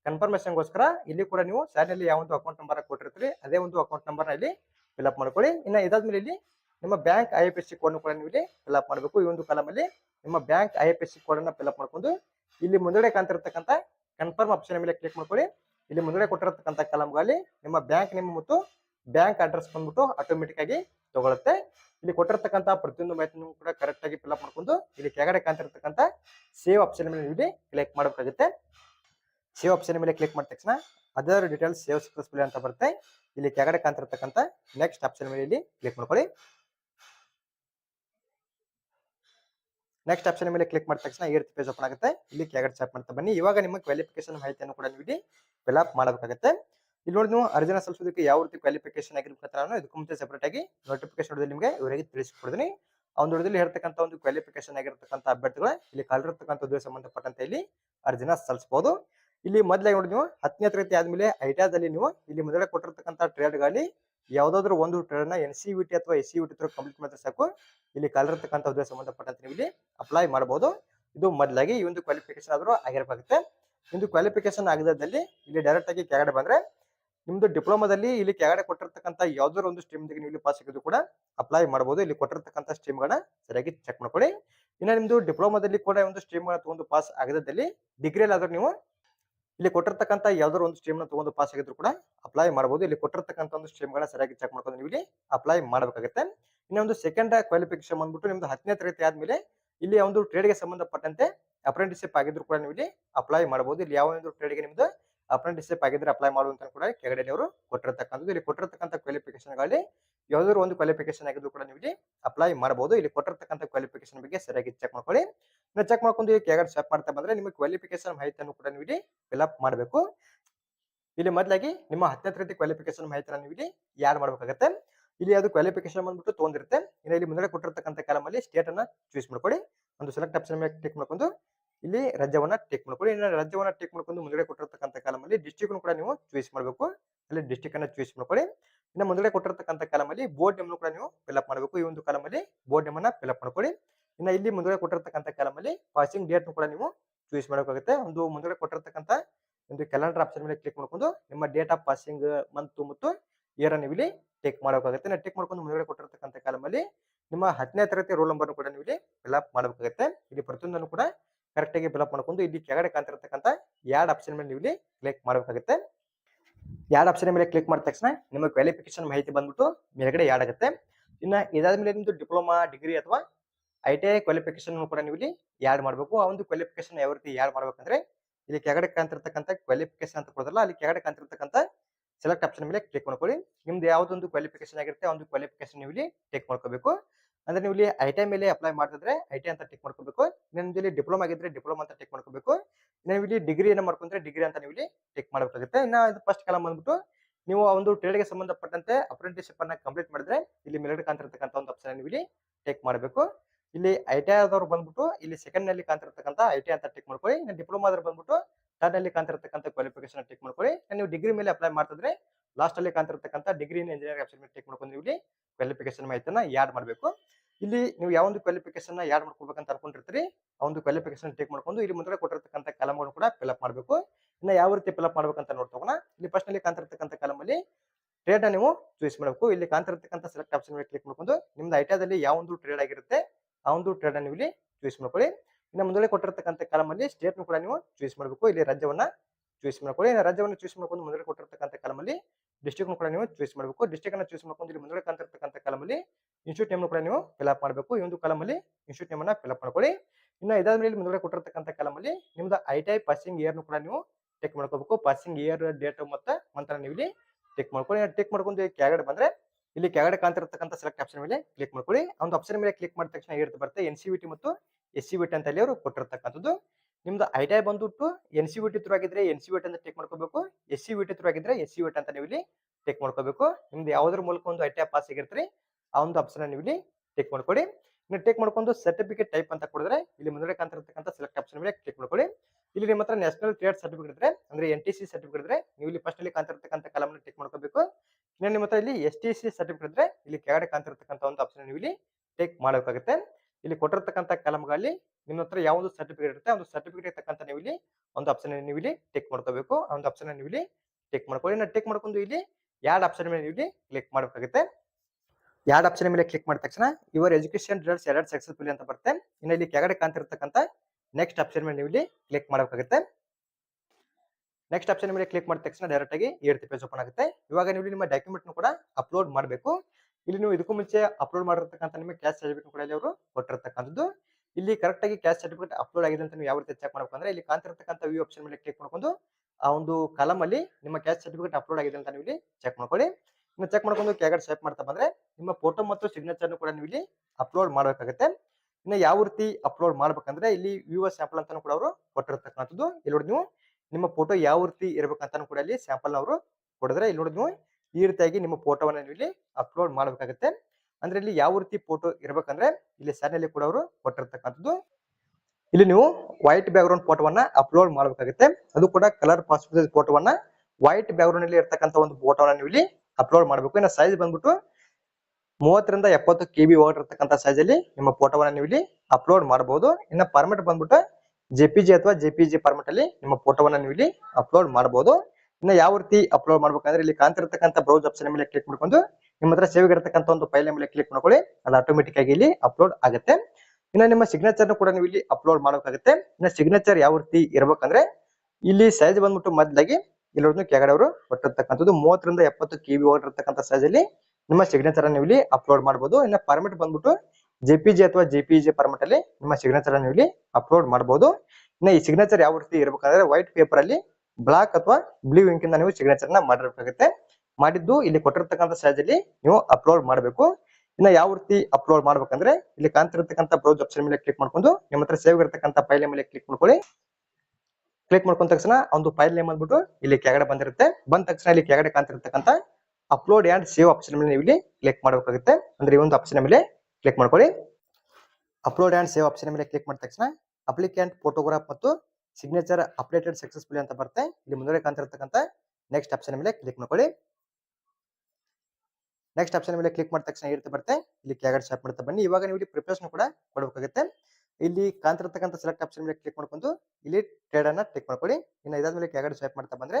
ಅಲ್ಲಿ ಕನ್ಫರ್ಮೇಶನ್ ಗೋಸ್ಕರ ಇಲ್ಲಿ ಕೂಡ ನೀವು ಶಾಲೆಯಲ್ಲಿ ಯಾವ ಒಂದು ಅಕೌಂಟ್ ನಂಬರ್ ಕೊಟ್ಟಿರ್ತೀರಿ, ಅದೇ ಒಂದು ಅಕೌಂಟ್ ನಂಬರ್ ಇಲ್ಲಿ ಫಿಲ್ಅಪ್ ಮಾಡ್ಕೊಳ್ಳಿ. ಇನ್ನು ಇದಾದ್ಮೇಲೆ ಇಲ್ಲಿ ನಿಮ್ಮ bank I F S C code ಕೂಡ ನೀವು ಇಲ್ಲಿ ಫಿಲ್ಅಪ್ ಮಾಡಬೇಕು. ಈ ಒಂದು ಕಾಲಮ್ ಅಲ್ಲಿ ನಿಮ್ಮ bank I F S C code ಅನ್ನ ಫಿಲ್ಅಪ್ ಮಾಡ್ಕೊಂಡು ಇಲ್ಲಿ ಮುಂದಡೆ ಕಾಣ್ತಿರ್ತಕ್ಕಂಥ ಕನ್ಫರ್ಮ್ ಆಪ್ಷನ್ ಮೇಲೆ ಕ್ಲಿಕ್ ಮಾಡ್ಕೊಳ್ಳಿ. ಇಲ್ಲಿ ಮುಂದಡೆ ಕೊಟ್ಟಿರತಕ್ಕಂಥ ಕಾಲಮ್ಗಳಲ್ಲಿ ನಿಮ್ಮ ಬ್ಯಾಂಕ್ ನಿಮ್ಮ ಮತ್ತು ಬ್ಯಾಂಕ್ ಅಡ್ರೆಸ್ ಬಂದ್ಬಿಟ್ಟು ಆಟೋಮೆಟಿಕ್ ಆಗಿ ತಗೊಳುತ್ತೆ. ಇಲ್ಲಿ ಕೊಟ್ಟಿರ್ತಕ್ಕಂಥ ಪ್ರತಿಯೊಂದು ಮಾಹಿತಿನೂ ಕೂಡ ಕರೆಕ್ಟ್ ಆಗಿ ಫಿಲ್ಅಪ್ ಮಾಡ್ಕೊಂಡು ಇಲ್ಲಿ ಕೆಳಗಡೆ ಕಾಣ್ತಿರ್ತಕ್ಕಂಥ ಸೇವ್ ಆಪ್ಷನ್ ಮೇಲೆ ಇಲ್ಲಿ ಕ್ಲಿಕ್ ಮಾಡಬೇಕಾಗುತ್ತೆ. ಸೇವ್ ಆಪ್ಷನ್ ಮೇಲೆ ಕ್ಲಿಕ್ ಮಾಡಿದ ತಕ್ಷಣ ಅದರ್ ಡೀಟೇಲ್ಸ್ ಸೇವ್ ಸಕ್ಸಸ್ಫುಲ್ ಅಂತ ಬರುತ್ತೆ. ಇಲ್ಲಿ ಕೆಳಗಡೆ ಕಾಣ್ತಿರ್ತಕ್ಕಂಥ ನೆಕ್ಸ್ಟ್ ಆಪ್ಷನ್ ಮೇಲೆ ಇಲ್ಲಿ ಕ್ಲಿಕ್ ಮಾಡ್ಕೊಳ್ಳಿ. ನೆಕ್ಸ್ಟ್ ಆಪ್ಷನ್ ಮೇಲೆ ಕ್ಲಿಕ್ ಮಾಡಿದ ತಕ್ಷಣ ಈ ರೀತಿ ಪೇಜ್ ಓಪನ್ ಆಗುತ್ತೆ. ಇಲ್ಲಿ ಕೆಳಗಡೆ ಚಾಪ್ ಮಾಡ್ತಾ ಬನ್ನಿ. ಇವಾಗ ನಿಮ್ಮ ಕ್ವಾಲಿಫಿಕೇಶನ್ ಮಾಹಿತಿಯನ್ನು ಕೂಡ ನೀವು ಇಲ್ಲಿ ಫಿಲ್ಅಪ್ ಮಾಡಬೇಕಾಗುತ್ತೆ. ಇಲ್ಲಿ ನೋಡಿ ನೀವು ಅರ್ಜಿನ ಸಲ್ಲಿಸೋದಕ್ಕೆ ಯಾವ ರೀತಿ ಕ್ವಾಲಿಫಿಕೇಶನ್ ಆಗಿರ್ಬೇಕು ನಾನು ಇದಕ್ಕೂ ಮುಂಚೆ ಸೆಪರೇಟ್ ಆಗಿ ನೋಟಿಫಿಕೇಶನ್ ನಿಮಗೆ ಇವರಿಗೆ ತಿಳಿಸಿಕೊಡ್ತೀನಿ. ಒಂದು ಹೊಡೆದಲ್ಲಿ ಹೇಳ್ತಕ್ಕಂಥ ಒಂದು ಕ್ವಾಲಿಫಿಕೇಶನ್ ಆಗಿರ್ತಕ್ಕಂಥ ಅಭ್ಯರ್ಥಿಗಳು, ಇಲ್ಲಿ ಕಾಲಿರತಕ್ಕಂಥ ಉದ್ಯೋಗ ಸಂಬಂಧಪಟ್ಟಂತೆ ಇಲ್ಲಿ ಅರ್ಜಿನ ಸಲ್ಲಿಸಬಹುದು ಇಲ್ಲಿ ಮೊದ್ಲಾಗಿ ನೋಡಿ ನೀವು ಹತ್ತನೇ ತರಗತಿ ಆದ್ಮೇಲೆ ಐಟಿಯಾದಲ್ಲಿ ನೀವು ಇಲ್ಲಿ ಮೊದಲೇ ಕೊಟ್ಟಿರ್ತಕ್ಕಂಥ ಟ್ರೇಡ್ಗಳಲ್ಲಿ ಯಾವ್ದಾದ್ರು ಒಂದು ಟ್ರೇಡ್ನ ಎನ್ ಸಿ ಟಿ ಅಥವಾ ಎಸ್ ಸಿ ಟಿ ಕಂಪ್ಲೀಟ್ ಮಾಡಿದ್ರೆ ಸಾಕು. ಇಲ್ಲಿ ಕಲಿರ್ತಕ್ಕಂಥ ಉದ್ಯೋಗ ಸಂಬಂಧಪಟ್ಟಂತೆ ನೀವು ಇಲ್ಲಿ ಅಪ್ಲೈ ಮಾಡಬಹುದು. ಇದು ಮೊದ್ಲಾಗಿ ಈ ಒಂದು ಕ್ವಾಲಿಫಿಕೇಶನ್ ಆದ್ರೂ ಆಗಿರಬೇಕಾಗುತ್ತೆ. ನಿಮ್ದು ಕ್ವಾಲಿಫಿಕೇಶನ್ ಆಗದಲ್ಲಿ ಇಲ್ಲಿ ಡೈರೆಕ್ಟ್ ಆಗಿ ಕೆಳಗಡೆ ಬಂದ್ರೆ ನಿಮ್ದು ಡಿಪ್ಲೊಮಾದಲ್ಲಿ ಇಲ್ಲಿ ಕೆಳಗಡೆ ಕೊಟ್ಟಿರ್ತಕ್ಕಂಥ ಯಾವ್ದಾದ್ರು ಒಂದು ಸ್ಟ್ರೀಮ್ ನೀವು ಇಲ್ಲಿ ಪಾಸ್ ಆಗಿದ್ದು ಕೂಡ ಅಪ್ಲೈ ಮಾಡಬಹುದು. ಇಲ್ಲಿ ಕೊಟ್ಟಿರ್ತಕ್ಕಂಥ ಸ್ಟ್ರೀಮ್ಗಳನ್ನ ಸರಿಯಾಗಿ ಚೆಕ್ ಮಾಡ್ಕೊಳ್ಳಿ. ಇನ್ನು ನಿಮ್ದು ಡಿಪ್ಲೊಮಾದಲ್ಲಿ ಕೂಡ ಒಂದು ಸ್ಟ್ರೀಮ್ ತಗೊಂಡು ಪಾಸ್ ಆಗದಲ್ಲಿ ಡಿಗ್ರಿಯಲ್ಲಿ ಆದ್ರೂ ನೀವು ಇಲ್ಲಿ ಕೊಟ್ಟಿರ್ತಕ್ಕಂಥ ಯಾವ್ದಾದ್ರು ಒಂದು ಸ್ಟ್ರೀಮ್ನ ತಗೊಂಡು ಪಾಸ್ ಆಗಿದ್ರು ಕೂಡ ಅಪ್ಲೈ ಮಾಡಬಹುದು ಇಲ್ಲಿ ಕೊಟ್ಟಿರ್ತಕ್ಕಂಥ ಒಂದು ಸ್ಟ್ರೀಮ್ ಗಳನ್ನ ಸರಿಯಾಗಿ ಚೆಕ್ ಮಾಡ್ಕೊಂಡು ನೀವು ಇಲ್ಲಿ ಅಪ್ಲೈ ಮಾಡಬೇಕಾಗುತ್ತೆ. ಇನ್ನೊಂದು ಸೆಕೆಂಡ್ ಕ್ವಾಲಿಫಿಕೇಶನ್ ಬಂದ್ಬಿಟ್ಟು ನಿಮ್ದು ಹತ್ತನೇ ತರಗತಿ ಆದ್ಮೇಲೆ ಇಲ್ಲಿ ಒಂದು ಟ್ರೇಡ್ಗೆ ಸಂಬಂಧಪಟ್ಟಂತೆ ಅಪ್ರೆಂಟಿಸ್ಶಿಪ್ ಆಗಿದ್ರು ಕೂಡ ನೀವು ಇಲ್ಲಿ ಅಪ್ಲೈ ಮಾಡಬಹುದು ಇಲ್ಲಿ ಯಾವ ಒಂದು ಟ್ರೇಡ್ಗೆ ನಿಮ್ದು ಅಪ್ರೆಂಟಿಸ್ಶಿಪ್ ಆಗಿದ್ರೆ ಅಪ್ಲೈ ಮಾಡುವಂತ ಕೂಡ ಕೆಳಗಡೆ ಅವರು ಕೊಟ್ಟಿರ್ತಕ್ಕಂಥದ್ದು. ಇಲ್ಲಿ ಕೊಟ್ಟಿರ್ತಕ್ಕಂಥ ಕ್ವಾಲಿಫಿಕೇಶನ್ಗಳಲ್ಲಿ ಯಾವ್ದಾದ್ರು ಒಂದು ಕ್ವಾಲಿಫಿಕೇಶನ್ ಆಗಿದ್ರು ಕೂಡ ನೀವು ಇಲ್ಲಿ ಅಪ್ಲೈ ಮಾಡಬಹುದು ಇಲ್ಲಿ ಕೊಟ್ಟಿರ್ತಕ್ಕಂಥ ಕ್ವಾಲಿಫಿಕೇಶನ್ ಬಗ್ಗೆ ಸರಿಯಾಗಿ ಚೆಕ್ ಮಾಡ್ಕೊಳ್ಳಿ. ನಾವು ಚೆಕ್ ಮಾಡ್ಕೊಂಡು ಇಲ್ಲಿ ಕೆಳಗಡೆ ಸ್ಟೆಪ್ ಮಾಡ್ತಾ ಬಂದ್ರೆ ನಿಮ್ಮ ಕ್ವಾಲಿಫಿಕೇಶನ್ ಮಾಹಿತಿಯನ್ನು ಕೂಡ ನೀವು ಇಲ್ಲಿ ಫಿಲ್ಅಪ್ ಮಾಡಬೇಕು. ಇಲ್ಲಿ ಮೊದಲಾಗಿ ನಿಮ್ಮ ಹತ್ತನೇ ಕ್ವಾಲಿಫಿಕೇಶನ್ ಮಾಹಿತಿಯನ್ನು ನೀವು ಇಲ್ಲಿ ಯಾರು ಮಾಡಬೇಕಾಗತ್ತೆ. ಇಲ್ಲಿ ಅದು ಕ್ವಾಲಿಫಿಕೇಶನ್ ಬಂದ್ಬಿಟ್ಟು ತೊಗೊಂಡಿರುತ್ತೆ. ಇನ್ನು ಇಲ್ಲಿ ಮುಂದೆ ಕೊಟ್ಟಿರ್ತಕ್ಕಂಥ ಕಾಲಮಲ್ಲಿ ಸ್ಟೇಟ್ ಅನ್ನ ಚೂಸ್ ಮಾಡ್ಕೊಳ್ಳಿ. ಒಂದು ಸೆಲೆಕ್ಟ್ ಆಪ್ಷನ್ ಮೇಲೆ ಟಿಕ್ ಮಾಡ್ಕೊಂಡು ಇಲ್ಲಿ ರಾಜ್ಯವನ್ನ ಟಿಕ್ ಮಾಡ್ಕೊಳ್ಳಿ. ಇನ್ನು ರಾಜ್ಯವನ್ನ ಟಿಕ್ ಮಾಡ್ಕೊಂಡು ಮುಂದೆ ಕೊಟ್ಟಿರ್ತಕ್ಕಂಥ ಕಾಲಮಲ್ಲಿ ಡಿಸ್ಟಿಕ್ ಕೂಡ ನೀವು ಚೂಸ್ ಮಾಡಬೇಕು. ಅಲ್ಲಿ ಡಿಸ್ಟಿಕ್ ಅನ್ನ ಚೂಸ್ ಮಾಡ್ಕೊಳ್ಳಿ. ಇನ್ನು ಮುಂದೆ ಕೊಟ್ಟಿರ್ತಕ್ಕಂಥ ಕಾಲಮಲ್ಲಿ ಬೋರ್ಡ್ ನೇಮ್ ಕೂಡ ನೀವು ಫಿಲ್ಅಪ್ ಮಾಡಬೇಕು. ಈ ಒಂದು ಕಾಲಮಲ್ಲಿ ಬೋರ್ಡ್ ನೇಮ್ ಅನ್ನ ಫಿಲ್ಅಪ್ ಮಾಡ್ಕೊಳ್ಳಿ. ಇನ್ನು ಇಲ್ಲಿ ಮುಂದೆ ಕೊಟ್ಟಿರ್ತಕ್ಕಂಥ ಕಾಲಮಲ್ಲಿ ಪಾಸಿಂಗ್ ಡೇಟ್ ಕೂಡ ನೀವು ಚೂಸ್ ಮಾಡಬೇಕಾಗುತ್ತೆ. ಒಂದು ಮುಂದೆ ಕೊಟ್ಟಿರ್ತಕ್ಕಂಥ ಒಂದು ಕ್ಯಾಲೆಂಡರ್ ಆಪ್ಷನ್ ಮೇಲೆ ಕ್ಲಿಕ್ ಮಾಡ್ಕೊಂಡು ನಿಮ್ಮ ಡೇಟ್ ಆಫ್ ಪಾಸಿಂಗ್ ಮಂತ್ ಮತ್ತು ಇಯರ್ ನೀವು ಇಲ್ಲಿ ಟೆಕ್ ಮಾಡಬೇಕಾಗುತ್ತೆ. ನಾವು ಟೇಕ್ ಮಾಡ್ಕೊಂಡು ಮುಂದೆ ಕೊಟ್ಟಿರ್ತಕ್ಕಂಥ ಕಾಲಮಲ್ಲಿ ನಿಮ್ಮ ಹತ್ತನೇ ತರಗತಿ ರೋಲ್ ನಂಬರ್ ಕೂಡ ನೀವು ಇಲ್ಲಿ ಫಿಲ್ಅಪ್ ಮಾಡಬೇಕಾಗುತ್ತೆ. ಇಲ್ಲಿ ಪ್ರತಿಯೊಂದನ್ನು ಕೂಡ ಕರೆಕ್ಟಾಗಿ ಫಿಲ್ಅಪ್ ಮಾಡ್ಕೊಂಡು ಇಲ್ಲಿ ಕೆಳಗಡೆ ಕಾಣ್ತಿರ್ತಕ್ಕಂಥ ಎರಡು ಆಪ್ಷನ್ ಮೇಲೆ ನೀವು ಇಲ್ಲಿ ಕ್ಲಿಕ್ ಮಾಡಬೇಕಾಗುತ್ತೆ. ಯಾಡ್ ಆಪ್ಷನ್ ಮೇಲೆ ಕ್ಲಿಕ್ ಮಾಡಿದ ತಕ್ಷಣ ನಿಮ್ಮ ಕ್ವಾಲಿಫಿಕೇಶನ್ ಮಾಹಿತಿ ಬಂದ್ಬಿಟ್ಟು ಮೇಲ್ಗಡೆ ಯಾಡ್ ಆಗುತ್ತೆ. ಇನ್ನ ಇದಾದ್ಮೇಲೆ ನಿಮ್ದು ಡಿಪ್ಲೊಮಾ ಡಿಗ್ರಿ ಅಥವಾ ಐ ಟಿ ಐ ಕ್ವಾಲಿಫಿಕೇಶನ್ ಕೂಡ ನೀವು ಇಲ್ಲಿ ಯಾಡ್ ಮಾಡಬೇಕು. ಆ ಒಂದು ಕ್ವಾಲಿಫಿಕೇಶನ್ ಯಾವ ರೀತಿ ಯಾಡ್ ಮಾಡ್ಬೇಕಂದ್ರೆ ಇಲ್ಲಿ ಕೆಳಗಡೆ ಕಾಣ್ತಿರ್ತಕ್ಕಂಥ ಕ್ವಾಲಿಫಿಕೇಶನ್ ಅಂತ ಕೊಡೋದಲ್ಲ, ಅಲ್ಲಿ ಕೆಳಗಡೆ ಕಾಣ್ತಿರ್ತಕ್ಕಂಥ ಸೆಲೆಕ್ಟ್ ಆಪ್ಷನ್ ಮೇಲೆ ಕ್ಲಿಕ್ ಮಾಡ್ಕೊಳ್ಳಿ. ನಿಮ್ದು ಯಾವ್ದೊಂದು ಕ್ವಾಲಿಫಿಕೇಶನ್ ಆಗಿರುತ್ತೆ, ಆ ಒಂದು ಕ್ವಾಲಿಫಿಕೇಶನ್ ನೀವು ಇಲ್ಲಿ ಮಾಡ್ಕೊಬೇಕು ಮಾಡ್ಕೋಬೇಕು. ಅಂದ್ರೆ ನೀವು ಇಲ್ಲಿ ಐ ಟಿ ಮೇಲೆ ಅಪ್ಲೈ ಮಾಡಿದ್ರೆ ಐ ಟಿ ಅಂತ ಟಿಕ್ ಮಾಡ್ಕೋಬೇಕು. ಇಲ್ಲಿ ಡಿಪ್ಲೊಮಾ ಆಗಿದ್ರೆ ಡಿಪ್ಲೊಮಾ ಅಂತ ಟಿಕ್ ಮಾಡ್ಕೋಬೇಕು. ನೀವು ಇಲ್ಲಿ ಡಿಗ್ರಿ ಏನ ಮಾಡ್ಕೊಂಡ್ರೆ ಡಿಗ್ರಿ ಅಂತ ನೀವು ಇಲ್ಲಿ ಟಿಕ್ ಮಾಡಬೇಕಾಗುತ್ತೆ. ಇನ್ನ ಇದು ಫಸ್ಟ್ ಕಾಲಮ್ ಬಂದ್ಬಿಟ್ಟು ನೀವು ಒಂದು ಟ್ರೇಡ್ಗೆ ಸಂಬಂಧಪಟ್ಟಂತೆ ಅಪ್ರೆಂಟಿಸ್ಶಿಪ್ ಅನ್ನ ಕಂಪ್ಲೀಟ್ ಮಾಡಿದ್ರೆ ಇಲ್ಲಿ ಮೇಲ್ಗಡೆ ಕಾಣ್ತಿರ್ತಕ್ಕಂಥ ಒಂದು ಆಪ್ಷನ್ ನೀವು ಇಲ್ಲಿ ಟೇಕ್ ಮಾಡಬೇಕು. ಇಲ್ಲಿ ಐ ಟಿ ಆದವ್ರು ಬಂದ್ಬಿಟ್ಟು ಇಲ್ಲಿ ಸೆಕೆಂಡ್ನಲ್ಲಿ ಕಾಣ್ತಿರ್ತಕ್ಕಂಥ ಐ ಟಿ ಅಂತ ಟಿಕ್ ಮಾಡ್ಕೊಳ್ಳಿ. ಡಿಪ್ಲೊಮಾ ಆದ್ರೆ ಬಂದ್ಬಿಟ್ಟು ಥರ್ಡ್ನಲ್ಲಿ ಕಾಣ್ತಿರ್ತಕ್ಕಂಥ ಕ್ವಾಲಿಫಿಕೇಶನ್ ಟಿಕ್ ಮಾಡ್ಕೊಳ್ಳಿ. ನೀವು ಡಿಗ್ರಿ ಮೇಲೆ ಅಪ್ಲೈ ಮಾಡ್ತಿದ್ರೆ ಲಾಸ್ಟ್ ಅಲ್ಲಿ ಕಾಣ್ತಿರ್ತಕ್ಕಂಥ degree in engineering option tick ಮಾಡ್ಕೊಂಡು ಇಲ್ಲಿ ಕ್ವಾಲಿಫಿಕೇಶನ್ ಮಾಹಿತಿಯನ್ನ ಯಾಡ್ ಮಾಡಬೇಕು. ಇಲ್ಲಿ ನೀವು ಯಾವೊಂದು ಕ್ವಾಲಿಫಿಕೇಶನ್ ಯಾಡ್ ಮಾಡ್ಕೋಬೇಕಂತ ಅನ್ಕೊಂಡಿರ್ತೀರಿ ಆ ಒಂದು ಕ್ವಾಲಿಫಿಕೇಶನ್ ಟೇಕ್ ಮಾಡ್ಕೊಂಡು ಇಲ್ಲಿ ಮುಂದೆ ಕೊಟ್ಟಿರ್ತಕ್ಕಂಥ ಕಲಮ್ಗಳನ್ನು ಕೂಡ ಫಿಲ್ಅಪ್ ಮಾಡಬೇಕು. ಇನ್ನು ಯಾವ ರೀತಿ ಫಿಲ್ಅಪ್ ಮಾಡ್ಬೇಕಂತ ನೋಡ್ತೋಣ ಇಲ್ಲಿ ಫಸ್ಟ್ನಲ್ಲಿ ಕಾಣ್ತಿರ್ತಕ್ಕಂಥ ಕಲಮಲ್ಲಿ ಟ್ರೇಡ್ ನೀವು ಚೂಸ್ ಮಾಡಬೇಕು. ಇಲ್ಲಿ ಕಾಣ್ತಿರ್ತಕ್ಕಂಥ ಸೆಲೆಕ್ಟ್ ಆಪ್ಷನ್ ಮೇಲೆ ಕ್ಲಿಕ್ ಮಾಡ್ಕೊಂಡು ನಿಮ್ದು ಐಟಿಯಾದಲ್ಲಿ ಯಾವ ಒಂದು ಟ್ರೇಡ್ ಆಗಿರುತ್ತೆ ಆ ಒಂದು ಟ್ರೇಡ್ ನೀವು ಇಲ್ಲಿ ಚೂಸ್ ಮಾಡ್ಕೊಳ್ಳಿ. ಇನ್ನು ಮುಂದೆ ಕೊಟ್ಟಿರ್ತಕ್ಕಂಥ ಕಲಮಲ್ಲಿ ಸ್ಟೇಟ್ ಕೂಡ ನೀವು ಚೂಸ್ ಮಾಡಬೇಕು. ಇಲ್ಲಿ ರಾಜ್ಯವನ್ನ ಚೂಸ್ ಮಾಡ್ಕೊಳ್ಳಿ. ರಾಜ್ಯವನ್ನು ಚೂಸ್ ಮಾಡ್ಕೊಂಡು ಮುಂದೆ ಕೊಟ್ಟಿರ್ತಕ್ಕಂಥ ಕಾಲಮಲ್ಲಿ ಡಿಸ್ಟ್ರಿಕ್ಟ್ ಕೂಡ ನೀವು ಚೂಸ್ ಮಾಡಬೇಕು. ಡಿಸ್ಟ್ರಿಕ್ಟ್ ಅನ್ನ ಚೂಸ್ ಮಾಡ್ಕೊಂಡು ಇಲ್ಲಿ ಮುಂದೆ ಕಾಣ್ತಿರ್ತಕ್ಕಂಥ ಕಾಲಮಲ್ಲಿ ಇನ್ಸ್ಟಿಟ್ಯೂಟ್ ನೇಮ್ ಕೂಡ ನೀವು ಫಿಲ್ಅಪ್ ಮಾಡಬೇಕು. ಈ ಒಂದು ಕಾಲಮಲ್ಲಿ ಇನ್ಸ್ಟಿಟ್ಯೂಟ್ ನೇಮ್ ಅನ್ನ ಫಿಲ್ಅಪ್ ಮಾಡ್ಕೊಳ್ಳಿ. ಇನ್ನು ಇದಾದ್ಮೇಲೆ ಮುಂದೆ ಕೊಟ್ಟಿರ್ತಕ್ಕಂಥ ಕಾಲಮಲ್ಲಿ ನಿಮ್ದು I T I passing year ಕೂಡ ನೀವು ಚೆಕ್ ಮಾಡ್ಕೋಬೇಕು. ಪಾಸಿಂಗ್ ಇಯರ್ ಡೇಟ್ ಮತ್ತೆ ಮಂತ್ರ ನೀವು ಇಲ್ಲಿ ಟೆಕ್ ಮಾಡ್ಕೊಳ್ಳಿ. ಟೆಕ್ ಮಾಡ್ಕೊಂಡು ಕೆಳಗಡೆ ಬಂದ್ರೆ ಇಲ್ಲಿ ಕೆಳಗಡೆ ಕಾಣ್ತಿರ್ತಕ್ಕಂಥ ಸೆಲೆಕ್ಟ್ ಆಪ್ಷನ್ ಮೇಲೆ ಕ್ಲಿಕ್ ಮಾಡ್ಕೊಳ್ಳಿ. ಒಂದು ಆಪ್ಷನ್ ಮೇಲೆ ಕ್ಲಿಕ್ ಮಾಡಿದ ತಕ್ಷಣ ಇರುತ್ತೆ ಬರುತ್ತೆ? ಎನ್ ಸಿ ಟಿ ಮತ್ತು ಎಸ್ ಸಿ ಟಿ ಅಂತ ಅಲ್ಲಿ ಅವರು ಕೊಟ್ಟಿರ್ತಕ್ಕಂಥದ್ದು. ನಿಮ್ದು ಐ ಟಿ ಐ ಬಂದ್ಬಿಟ್ಟು ಎನ್ ಸಿ ಟಿ ತ್ರೂ ಆಗಿದ್ರೆ ಎನ್ ಸಿ ಟಿ ಅಂತ ಚೆಕ್ ಮಾಡ್ಕೋಬೇಕು, ಎಸ್ ಸಿ ಟಿ ತ್ರೂ ಆಗಿದ್ರೆ ಎಸ್ ಸಿ ಟಿ ಅಂತ ನೀವು ಇಲ್ಲಿ ಟೇಕ್ ಮಾಡ್ಕೋಬೇಕು. ನಿಮ್ದು ಯಾವುದ್ರ ಮೂಲಕ ಒಂದು ಐ ಟಿ ಐ ಪಾಸ್ ಆಗಿರ್ತೀರಿ, ಆ ಒಂದು ಆಪ್ಷನ್ ನೀವು ಇಲ್ಲಿ ಟೆಕ್ ಮಾಡ್ಕೊಳ್ಳಿ. ನೀವು ಟೇಕ್ ಮಾಡ್ಕೊಂಡು ಸರ್ಟಿಫಿಕೇಟ್ ಟೈಪ್ ಅಂತ ಕೊಡಿದ್ರೆ ಇಲ್ಲಿ ಮುಂದೆ ಕಾಣ್ತಿರ್ತಕ್ಕಂಥ ಸೆಲೆಕ್ಟ್ ಆಪ್ಷನ್ ಮೇಲೆ ಕ್ಲಿಕ್ ಮಾಡ್ಕೊಳ್ಳಿ. ಇಲ್ಲಿ ನಿಮ್ಮ ಹತ್ರ ನ್ಯಾಷನಲ್ ಟ್ರೇಡ್ ಸರ್ಟಿಫಿಕೇಟ್ ಇದ್ರೆ, ಅಂದ್ರೆ ಎನ್ ಟಿ ಸಿ ಸರ್ಟಿಫಿಕೇಟ್ ಇದ್ರೆ ನೀವು ಇಲ್ಲಿ ಫಸ್ಟ್ ಅಲ್ಲಿ ಕಾಣ್ತಿರ್ತಕ್ಕಂಥ ಕಲಮ್ ಟಿಕ್ ಮಾಡ್ಕೋಬೇಕು. ಇನ್ನು ನಿಮ್ಮ ಹತ್ರ ಇಲ್ಲಿ ಎಸ್ ಟಿ ಸಿ ಸರ್ಟಿಫಿಕೇಟ್ ಇದ್ರೆ ಇಲ್ಲಿ ಕೆಳಗಡೆ ಕಾಣ್ತಿರ್ತಕ್ಕಂಥ ಒಂದು ಆಪ್ಷನ್ ನೀವು ಇಲ್ಲಿ ಟೇಕ್ ಮಾಡಬೇಕಾಗುತ್ತೆ. ಇಲ್ಲಿ ಕೊಟ್ಟಿರ್ತಕ್ಕಂಥ ಕಲಮ್ಗಳಲ್ಲಿ ನಿಮ್ಮ ಹತ್ರ ಯಾವ ಒಂದು ಸರ್ಟಿಫಿಕೇಟ್ ಇರುತ್ತೆ, ಒಂದು ಸರ್ಟಿಫಿಕೇಟ್ ತಕ್ಕಂತ ನೀವು ಇಲ್ಲಿ ಒಂದು ಆಪ್ಷನ್ ನೀವು ಇಲ್ಲಿ ಟಿಕ್ ಮಾಡ್ಕೋಬೇಕು. ಒಂದು ಆಪ್ಷನ್ ನೀವು ಇಲ್ಲಿ ಟಿಕ್ ಮಾಡ್ಕೊಳ್ಳಿ. ಇನ್ನು ಟಿಕ್ ಮಾಡ್ಕೊಂಡು ಇಲ್ಲಿ ಎರಡು ಆಪ್ಷನ್ ಮೇಲೆ ನೀವು ಇಲ್ಲಿ ಕ್ಲಿಕ್ ಮಾಡಬೇಕಾಗುತ್ತೆ. ಎರಡು ಆಪ್ಷನ್ ಮೇಲೆ ಕ್ಲಿಕ್ ಮಾಡಿದ ತಕ್ಷಣ ಯುವರ್ ಎಜುಕೇಶನ್ ರಿಸಲ್ಟ್ಸ್ ಎರಡು ಸಕ್ಸಸ್ಫುಲ್ ಅಂತ ಬರುತ್ತೆ. ಇನ್ನು ಇಲ್ಲಿ ಕೆಳಗಡೆ ಕಾಣ್ತಿರ್ತಕ್ಕಂಥ ನೆಕ್ಸ್ಟ್ ಆಪ್ಷನ್ ಮೇಲೆ ನೀವು ಇಲ್ಲಿ ಕ್ಲಿಕ್ ಮಾಡಬೇಕಾಗುತ್ತೆ. ನೆಕ್ಸ್ಟ್ ಆಪ್ಷನ್ ಮೇಲೆ ಕ್ಲಿಕ್ ಮಾಡಿದ ತಕ್ಷಣ ಡೈರೆಕ್ಟ್ ಆಗಿ ಏರ್ತಿ ರೀತಿ ಪೇಜ್ ಓಪನ್ ಆಗುತ್ತೆ. ಇವಾಗ ನೀವು ನಿಮ್ಮ ಡಾಕ್ಯುಮೆಂಟ್ ಕೂಡ ಅಪ್ಲೋಡ್ ಮಾಡಬೇಕು. ಇಲ್ಲಿ ನೀವು ಇದಕ್ಕೂ ಮುಂಚೆ ಅಪ್ಲೋಡ್ ಮಾಡಿರ್ತಕ್ಕಂಥ ನಿಮಗೆ ಕ್ಯಾಶ್ ಸರ್ಟಿಫಿಕೇಟ್ ಕೂಡ ಇಲ್ಲಿ ಅವರು ಕೊಟ್ಟಿರ್ತಕ್ಕಂಥದ್ದು. ಇಲ್ಲಿ ಕರೆಕ್ಟ್ ಆಗಿ ಕ್ಯಾಶ್ ಸರ್ಟಿಫಿಕೇಟ್ ಅಪ್ಲೋಡ್ ಆಗಿದೆ ಅಂತ ನೀವು ಯಾವ ರೀತಿ ಚೆಕ್ ಮಾಡಬೇಕು ಅಂದ್ರೆ ಇಲ್ಲಿ ಕಾಣ್ತಿರ್ತಕ್ಕಂಥ ವ್ಯೂ ಆಪ್ಷನ್ ಮೇಲೆ ಕ್ಲಿಕ್ ಮಾಡ್ಕೊಂಡು, ಆ ಒಂದು ಕಾಲಮ್ ಅಲ್ಲಿ ನಿಮ್ಮ ಕ್ಯಾಶ್ ಸರ್ಟಿಫಿಕೇಟ್ ಅಪ್ಲೋಡ್ ಆಗಿದೆ ಅಂತ ನೀವು ಇಲ್ಲಿ ಚೆಕ್ ಮಾಡ್ಕೊಳ್ಳಿ. ಇನ್ನು ಚೆಕ್ ಮಾಡ್ಕೊಂಡು ಕೆಳಗಡೆ ಸ್ವೈಪ್ ಮಾಡ್ತಾ ಬಂದ್ರೆ ನಿಮ್ಮ ಫೋಟೋ ಮತ್ತು ಸಿಗ್ನೇಚರ್ ಕೂಡ ನೀವು ಇಲ್ಲಿ ಅಪ್ಲೋಡ್ ಮಾಡಬೇಕಾಗುತ್ತೆ. ಇನ್ನು ಯಾವ ರೀತಿ ಅಪ್ಲೋಡ್ ಮಾಡ್ಬೇಕಂದ್ರೆ ಇಲ್ಲಿ ವ್ಯೂ ಸ್ಯಾಂಪಲ್ ಅಂತಾನು ಕೂಡ ಅವರು ಕೊಟ್ಟಿರ್ತಕ್ಕಂಥದ್ದು. ಇಲ್ಲಿ ನೋಡಿ ನೀವು ನಿಮ್ಮ ಫೋಟೋ ಯಾವ ರೀತಿ ಇರಬೇಕಂತಾನು ಕೂಡ ಇಲ್ಲಿ ಸ್ಯಾಂಪಲ್ ಅವರು ಕೊಡಿದ್ರೆ ಇಲ್ಲಿ ನೋಡಿ ನೀವು ಈ ರೀತಿಯಾಗಿ ನಿಮ್ಮ ಫೋಟೋವನ್ನ ನೀವು ಇಲ್ಲಿ ಅಪ್ಲೋಡ್ ಮಾಡಬೇಕಾಗುತ್ತೆ. ಅಂದ್ರೆ ಇಲ್ಲಿ ಯಾವ ರೀತಿ ಫೋಟೋ ಇರ್ಬೇಕಂದ್ರೆ ಇಲ್ಲಿ ಸ್ಯಾನಲ್ಲಿ ಕೂಡ ಅವರು ಕೊಟ್ಟಿರ್ತಕ್ಕಂಥದ್ದು. ಇಲ್ಲಿ ನೀವು ವೈಟ್ ಬ್ಯಾಕ್ ಗ್ರೌಂಡ್ ಫೋಟೋವನ್ನ ಅಪ್ಲೋಡ್ ಮಾಡಬೇಕಾಗುತ್ತೆ. ಅದು ಕೂಡ ಕಲರ್ ಪಾಸ್ಪೋರ್ಟ್ ಫೋಟೋವನ್ನ ವೈಟ್ ಬ್ಯಾಕ್ ಗ್ರೌಂಡ್ ಅಲ್ಲಿ ಇರ್ತಕ್ಕಂಥ ಒಂದು ಫೋಟೋವನ್ನ ನೀವು ಇಲ್ಲಿ ಅಪ್ಲೋಡ್ ಮಾಡಬೇಕು. ಇನ್ನು ಸೈಜ್ ಬಂದ್ಬಿಟ್ಟು ಮೂವತ್ತರಿಂದ ಎಪ್ಪತ್ತು ಕೆ ಬಿ ಇರ್ತಕ್ಕಂಥ ಸೈಜ್ ಅಲ್ಲಿ ನಿಮ್ಮ ಫೋಟೋವನ್ನ ನೀವು ಇಲ್ಲಿ ಅಪ್ಲೋಡ್ ಮಾಡಬಹುದು ಇನ್ನು ಪರ್ಮಿಟ್ ಬಂದ್ಬಿಟ್ಟು ಜೆ ಪಿ ಅಥವಾ ಜೆ ಪಿ ಅಲ್ಲಿ ನಿಮ್ಮ ಫೋಟೋವನ್ನ ನೀವು ಇಲ್ಲಿ ಅಪ್ಲೋಡ್ ಮಾಡಬಹುದು ಇನ್ನು ಯಾವ ರೀತಿ ಅಪ್ಲೋಡ್ ಮಾಡ್ಬೇಕಂದ್ರೆ ಇಲ್ಲಿ ಕಾಣ್ತಿರ್ತಕ್ಕಂಥ ಬ್ರೌಸ್ ಆಪ್ಷನ್ ಮೇಲೆ ಕ್ಲಿಕ್ ಮಾಡ್ಕೊಂಡು ನಿಮ್ಮ ಹತ್ರ ಸೇವ್ ಇರತಕ್ಕಂಥ ಒಂದು ಫೈಲ್ ಮೇಲೆ ಕ್ಲಿಕ್ ಮಾಡ್ಕೊಳ್ಳಿ. ಅದು ಆಟೋಮೆಟಿಕ್ ಆಗಿ ಇಲ್ಲಿ ಅಪ್ಲೋಡ್ ಆಗುತ್ತೆ. ಇನ್ನು ನಿಮ್ಮ ಸಿಗ್ನೇಚರ್ ಕೂಡ ನೀವು ಇಲ್ಲಿ ಅಪ್ಲೋಡ್ ಮಾಡಬೇಕಾಗುತ್ತೆ. ಇನ್ನು ಸಿಗ್ನೇಚರ್ ಯಾವ ರೀತಿ ಇರಬೇಕಂದ್ರೆ ಇಲ್ಲಿ ಸೈಜ್ ಬಂದ್ಬಿಟ್ಟು ಮೊದಲಾಗಿ ಇಲ್ಲಿರೋದನ್ನು ಕೆಳಗಡೆ ಅವರು ಕೊಟ್ಟಿರ್ತಕ್ಕಂಥದ್ದು ಮೂವತ್ತರಿಂದ ಎಪ್ಪತ್ತು ಕೆ ಬಿ ಇರ್ತಕ್ಕಂಥ ಸೈಜ್ ಅಲ್ಲಿ ನಿಮ್ಮ ಸಿಗ್ನೇಚರ್ ನೀವು ಇಲ್ಲಿ ಅಪ್ಲೋಡ್ ಮಾಡಬಹುದು ಇನ್ನು ಫಾರ್ಮೆಟ್ ಬಂದ್ಬಿಟ್ಟು ಜೆ ಪಿ ಜಿ ಅಥವಾ ಜೆ ಪಿ ಜಿ ಫಾರ್ಮೆಟ್ ಅಲ್ಲಿ ನಿಮ್ಮ ಸಿಗ್ನೇಚರ್ ನೀವು ಇಲ್ಲಿ ಅಪ್ಲೋಡ್ ಮಾಡಬಹುದು ಇನ್ನು ಈ ಸಿಗ್ನೇಚರ್ ಯಾವ ರೀತಿ ಇರಬೇಕಂದ್ರೆ ವೈಟ್ ಪೇಪರ್ ಅಲ್ಲಿ ಬ್ಲಾಕ್ ಅಥವಾ ಬ್ಲೂ ಇಂಕ್ ಇಂದ ನೀವು ಸಿಗ್ನೇಚರ್ನ ಮಾಡಿರ್ಬೇಕಾಗುತ್ತೆ. ಮಾಡಿದ್ದು ಇಲ್ಲಿ ಕೊಟ್ಟಿರ್ತಕ್ಕಂಥ ಸೈಜ್ ಅಲ್ಲಿ ನೀವು ಅಪ್ಲೋಡ್ ಮಾಡಬೇಕು. ಇನ್ನ ಯಾವ ರೀತಿ ಅಪ್ಲೋಡ್ ಮಾಡ್ಬೇಕಂದ್ರೆ ಇಲ್ಲಿ ಕಾಣ್ತಿರ್ತಕ್ಕಂಥ ಬ್ರೌಸ್ ಆಪ್ಷನ್ ಮೇಲೆ ಕ್ಲಿಕ್ ಮಾಡ್ಕೊಂಡು ನಿಮ್ಮ ಹತ್ರ ಸೇವ್ ಇರತಕ್ಕಂಥ ಫೈಲ್ ಮೇಲೆ ಕ್ಲಿಕ್ ಮಾಡ್ಕೊಳ್ಳಿ. ಕ್ಲಿಕ್ ಮಾಡ್ಕೊಂಡ ತಕ್ಷಣ ಒಂದು ಫೈಲ್ ನೇಮ್ ಅಂದ್ಬಿಟ್ಟು ಇಲ್ಲಿ ಕೆಳಗಡೆ ಬಂದಿರುತ್ತೆ. ಬಂದ ತಕ್ಷಣ ಇಲ್ಲಿ ಕೆಳಗಡೆ ಕಾಣ್ತಿರ್ತಕ್ಕಂಥ ಅಪ್ಲೋಡ್ ಆ್ಯಂಡ್ ಸೇವ್ ಆಪ್ಷನ್ ಮೇಲೆ ನೀವು ಇಲ್ಲಿ ಕ್ಲಿಕ್ ಮಾಡಬೇಕಾಗುತ್ತೆ. ಅಂದ್ರೆ ಈ ಒಂದು ಆಪ್ಷನ್ ಮೇಲೆ ಕ್ಲಿಕ್ ಮಾಡ್ಕೊಳ್ಳಿ. ಅಪ್ಲೋಡ್ ಆ್ಯಂಡ್ ಸೇವ್ ಆಪ್ಷನ್ ಮೇಲೆ ಕ್ಲಿಕ್ ಮಾಡಿದ ತಕ್ಷಣ ಅಪ್ಲಿಕೆಂಟ್ ಫೋಟೋಗ್ರಾಫ್ ಮತ್ತು ಸಿಗ್ನೇಚರ್ ಅಪ್ಡೇಟೆಡ್ ಸಕ್ಸಸ್ಫುಲಿ ಅಂತ ಬರುತ್ತೆ. ಇಲ್ಲಿ ಮುಂದೆ ಕಾಣ್ತಿರ್ತಕ್ಕಂಥ ನೆಕ್ಸ್ಟ್ ಆಪ್ಷನ್ ಮೇಲೆ ಕ್ಲಿಕ್ ಮಾಡ್ಕೊಳ್ಳಿ. ನೆಕ್ಸ್ಟ್ ಆಪ್ಷನ್ ಮೇಲೆ ಕ್ಲಿಕ್ ಮಾಡಿದ ತಕ್ಷಣ ಇರುತ್ತೆ ಬರುತ್ತೆ. ಇಲ್ಲಿ ಕೆಳಗಡೆ ಶಾಪ್ ಮಾಡ್ತಾ ಬನ್ನಿ. ಇವಾಗ ನೀವು ಇಲ್ಲಿ ಪ್ರಿಪರೇಷನ್ ಕೂಡ ಕೊಡಬೇಕಾಗುತ್ತೆ. ಇಲ್ಲಿ ಕಾಂತಿರ್ತಕ್ಕಂಥ ಸೆಲೆಕ್ಟ್ ಆಪ್ಷನ್ ಮೇಲೆ ಕ್ಲಿಕ್ ಮಾಡ್ಕೊಂಡು ಇಲ್ಲಿ ಟ್ರೇಡ್ ಅನ್ನ ಕ್ಲಿಕ್ ಮಾಡ್ಕೊಳ್ಳಿ. ಇನ್ನು ಇದಾದ್ಮೇಲೆ ಕೆಳಗಡೆ ಶಾಪ್ ಮಾಡ್ತಾ ಬಂದ್ರೆ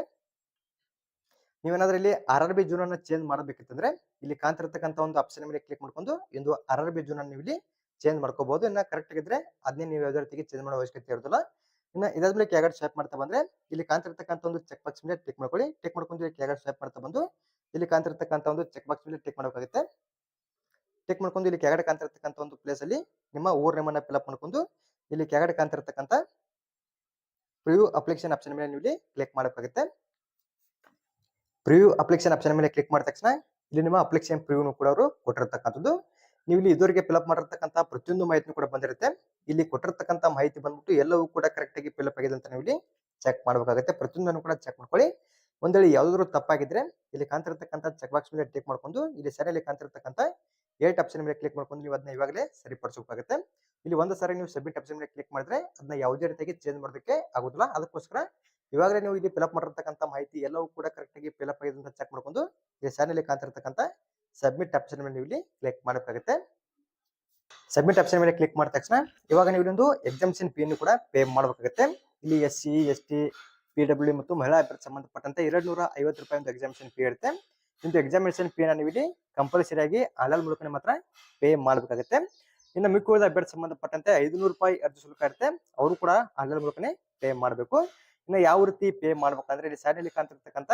ನೀವೇನಾದ್ರೂ ಇಲ್ಲಿ ಆರ್ ಆರ್ ಬಿ ಜೂನ್ ಅನ್ನ ಚೇಂಜ್ ಮಾಡಬೇಕಿತ್ತಂದ್ರೆ ಇಲ್ಲಿ ಕಾಂತಿರ್ತಕ್ಕಂಥ ಒಂದು ಆಪ್ಷನ್ ಮೇಲೆ ಕ್ಲಿಕ್ ಮಾಡ್ಕೊಂಡು ಇಂದು ಆರ್ ಆರ್ ಬಿ ಜೂನ್ ಅನ್ನು ಇಲ್ಲಿ ಚೇಂಜ್ ಮಾಡ್ಕೋಬಹುದು ಇನ್ನ ಕರೆಕ್ಟ್ ಆಗಿದ್ರೆ ಅದನ್ನೇ ನೀವು ಯಾವುದೇ ರೀತಿಗೆ ಚೇಂಜ್ ಮಾಡೋ ಅವಶ್ಯಕತೆ ಇರೋದಿಲ್ಲ. ಇನ್ನು ಇದಾದ್ಮೇಲೆ ಕೆಳಗಡೆ ಸ್ವೈಪ್ ಮಾಡ್ತಾ ಬಂದ್ರೆ, ಇಲ್ಲಿ ಕಾಣ್ತಿರ್ತಕ್ಕಂಥ ಒಂದು ಚೆಕ್ ಬಾಕ್ಸ್ ಮೇಲೆ ಟಿಕ್ ಮಾಡ್ಕೊಳ್ಳಿ. ಟಿಕ್ ಮಾಡ್ಕೊಂಡು ಇಲ್ಲಿ ಕೆಳಗಡೆ ಸ್ವೈಪ್ ಮಾಡ್ತಾ ಬಂದು, ಇಲ್ಲಿ ಕಾಣ್ತಿರ್ತಕ್ಕಂಥ ಒಂದು ಚೆಕ್ ಬಾಕ್ಸ್ ಮೇಲೆ ಟಿಕ್ ಮಾಡಬೇಕಾಗುತ್ತೆ. ಟಿಕ್ ಮಾಡ್ಕೊಂಡು ಇಲ್ಲಿ ಕೆಳಗಡೆ ಕಾಣ್ತಿರ್ತಕ್ಕಂಥ ಒಂದು ಪ್ಲೇಸ್ ಅಲ್ಲಿ ನಿಮ್ಮ ಊರ್ ನೇಮ್ ಅನ್ನ ಫಿಲ್ಅಪ್ ಮಾಡ್ಕೊಂಡು, ಇಲ್ಲಿ ಕೆಳಗಡೆ ಕಾಣ್ತಿರ್ತಕ್ಕಂಥ ಪ್ರಿವ್ಯೂ ಅಪ್ಲಿಕೇಶನ್ ಆಪ್ಷನ್ ಮೇಲೆ ನೀವು ಇಲ್ಲಿ ಕ್ಲಿಕ್ ಮಾಡಬೇಕಾಗುತ್ತೆ. ಪ್ರಿವ್ಯೂ ಅಪ್ಲಿಕೇಶನ್ ಆಪ್ಷನ್ ಮೇಲೆ ಕ್ಲಿಕ್ ಮಾಡಿದ ತಕ್ಷಣ, ಇಲ್ಲಿ ನಿಮ್ಮ ಅಪ್ಲಿಕೇಶನ್ ಪ್ರಿವ್ಯೂ ಕೂಡ ಅವರು ಕೊಟ್ಟಿರ್ತಕ್ಕಂಥದ್ದು. ನೀವು ಇಲ್ಲಿ ಇದುವರೆಗೆ ಫಿಲ್ಅಪ್ ಮಾಡಿರ್ತಕ್ಕಂಥ ಪ್ರತಿಯೊಂದು ಮಾಹಿತಿ ಕೂಡ ಬಂದಿರುತ್ತೆ. ಇಲ್ಲಿ ಕೊಟ್ಟಿರ್ತಕ್ಕಂಥ ಮಾಹಿತಿ ಬಂದ್ಬಿಟ್ಟು ಎಲ್ಲವೂ ಕೂಡ ಕರೆಕ್ಟ್ ಆಗಿ ಫಿಲ್ಅಪ್ ಆಗಿದೆ ಅಂತ ನೀವು ಇಲ್ಲಿ ಚೆಕ್ ಮಾಡಬೇಕಾಗುತ್ತೆ. ಪ್ರತಿಯೊಂದನ್ನು ಕೂಡ ಚೆಕ್ ಮಾಡ್ಕೊಳ್ಳಿ. ಒಂದ್ ಯಾವ್ದಾದ್ರು ತಪ್ಪಾಗಿದ್ರೆ ಇಲ್ಲಿ ಕಾಣ್ತಿರ್ತಕ್ಕಂಥ ಚೆಕ್ ಬಾಕ್ಸ್ ಮೇಲೆ ಕ್ಲಿಕ್ ಮಾಡ್ಕೊಂಡು, ಇಲ್ಲಿ ಸರಿಯಲ್ಲಿ ಕಾಣ್ತಿರ್ತಕ್ಕಂಥ ಏಟ್ ಆಪ್ಷನ್ ಮೇಲೆ ಕ್ಲಿಕ್ ಮಾಡ್ಕೊಂಡು ನೀವು ಅದನ್ನ ಇವಾಗಲೇ ಸರಿಪಡಿಸಬೇಕಾಗುತ್ತೆ. ಇಲ್ಲಿ ಒಂದು ಸಾರಿ ನೀವು ಸಬ್ಮಿಟ್ ಆಪ್ಷನ್ ಮೇಲೆ ಕ್ಲಿಕ್ ಮಾಡಿದ್ರೆ ಅದನ್ನ ಯಾವುದೇ ರೀತಿಯಾಗಿ ಚೇಂಜ್ ಮಾಡೋದಕ್ಕೆ ಆಗುದಿಲ್ಲ. ಅದಕ್ಕೋಸ್ಕರ ಇವಾಗಲೇ ನೀವು ಇಲ್ಲಿ ಫಿಲಪ್ ಮಾಡಿರ್ತಕ್ಕಂಥ ಮಾಹಿತಿ ಎಲ್ಲವೂ ಕೂಡ ಕರೆಕ್ಟ್ ಆಗಿ ಫಿಲಪ್ ಆಗಿದೆ ಅಂತ ಚೆಕ್ ಮಾಡ್ಕೊಂಡು ಇಲ್ಲಿ ಚಾನಲ್ ಕಾಣ್ತಿರ್ತಕ್ಕಂಥ ಸಬ್ಮಿಟ್ ಆಪ್ಷನ್ ಮೇಲೆ ನೀವು ಇಲ್ಲಿ ಕ್ಲಿಕ್ ಮಾಡಬೇಕಾಗುತ್ತೆ. ಸಬ್ಮಿಟ್ ಆಪ್ಷನ್ ಮೇಲೆ ಕ್ಲಿಕ್ ಮಾಡಿದ ತಕ್ಷಣ ಇವಾಗ ನೀವು ಎಕ್ಸಾಮಿಷನ್ ಫೀ ಕೂಡ ಪೇ ಮಾಡಬೇಕಾಗುತ್ತೆ. ಇಲ್ಲಿ S C S T P W ಮತ್ತು ಮಹಿಳಾ ಅಭ್ಯರ್ಥಿ ಸಂಬಂಧಪಟ್ಟಂತೆ ಎರಡು ನೂರ ಐವತ್ತು ರೂಪಾಯಿ ಒಂದು ಎಕ್ಸಾಮಿಷನ್ ಫೀ ಇರುತ್ತೆ. ನಿಮ್ದು ಎಕ್ಸಾಮಿನೇಷನ್ ಫೀನ ನೀವು ಇಲ್ಲಿ ಕಂಪಲ್ಸರಿ ಆಗಿ ಆನ್ಲೈನ್ ಮೂಲಕ ಮಾತ್ರ ಪೇ ಮಾಡಬೇಕಾಗುತ್ತೆ. ಇನ್ನು ಮಿಕ್ಕುಳಿದ ಅಭ್ಯರ್ಥಿ ಸಂಬಂಧಪಟ್ಟಂತೆ ಐದುನೂರು ರೂಪಾಯಿ ಅರ್ಜಿ ಶುಲ್ಕ ಇರುತ್ತೆ. ಅವರು ಕೂಡ ಆನ್ಲೈನ್ ಮೂಲಕನೇ ಪೇ ಮಾಡಬೇಕು. ಇನ್ನು ಯಾವ ರೀತಿ ಪೇ ಮಾಡ್ಬೇಕಂದ್ರೆ ಇಲ್ಲಿ ಸೈಡಲ್ಲಿ ಕಾಣ್ತಿರ್ತಕ್ಕಂಥ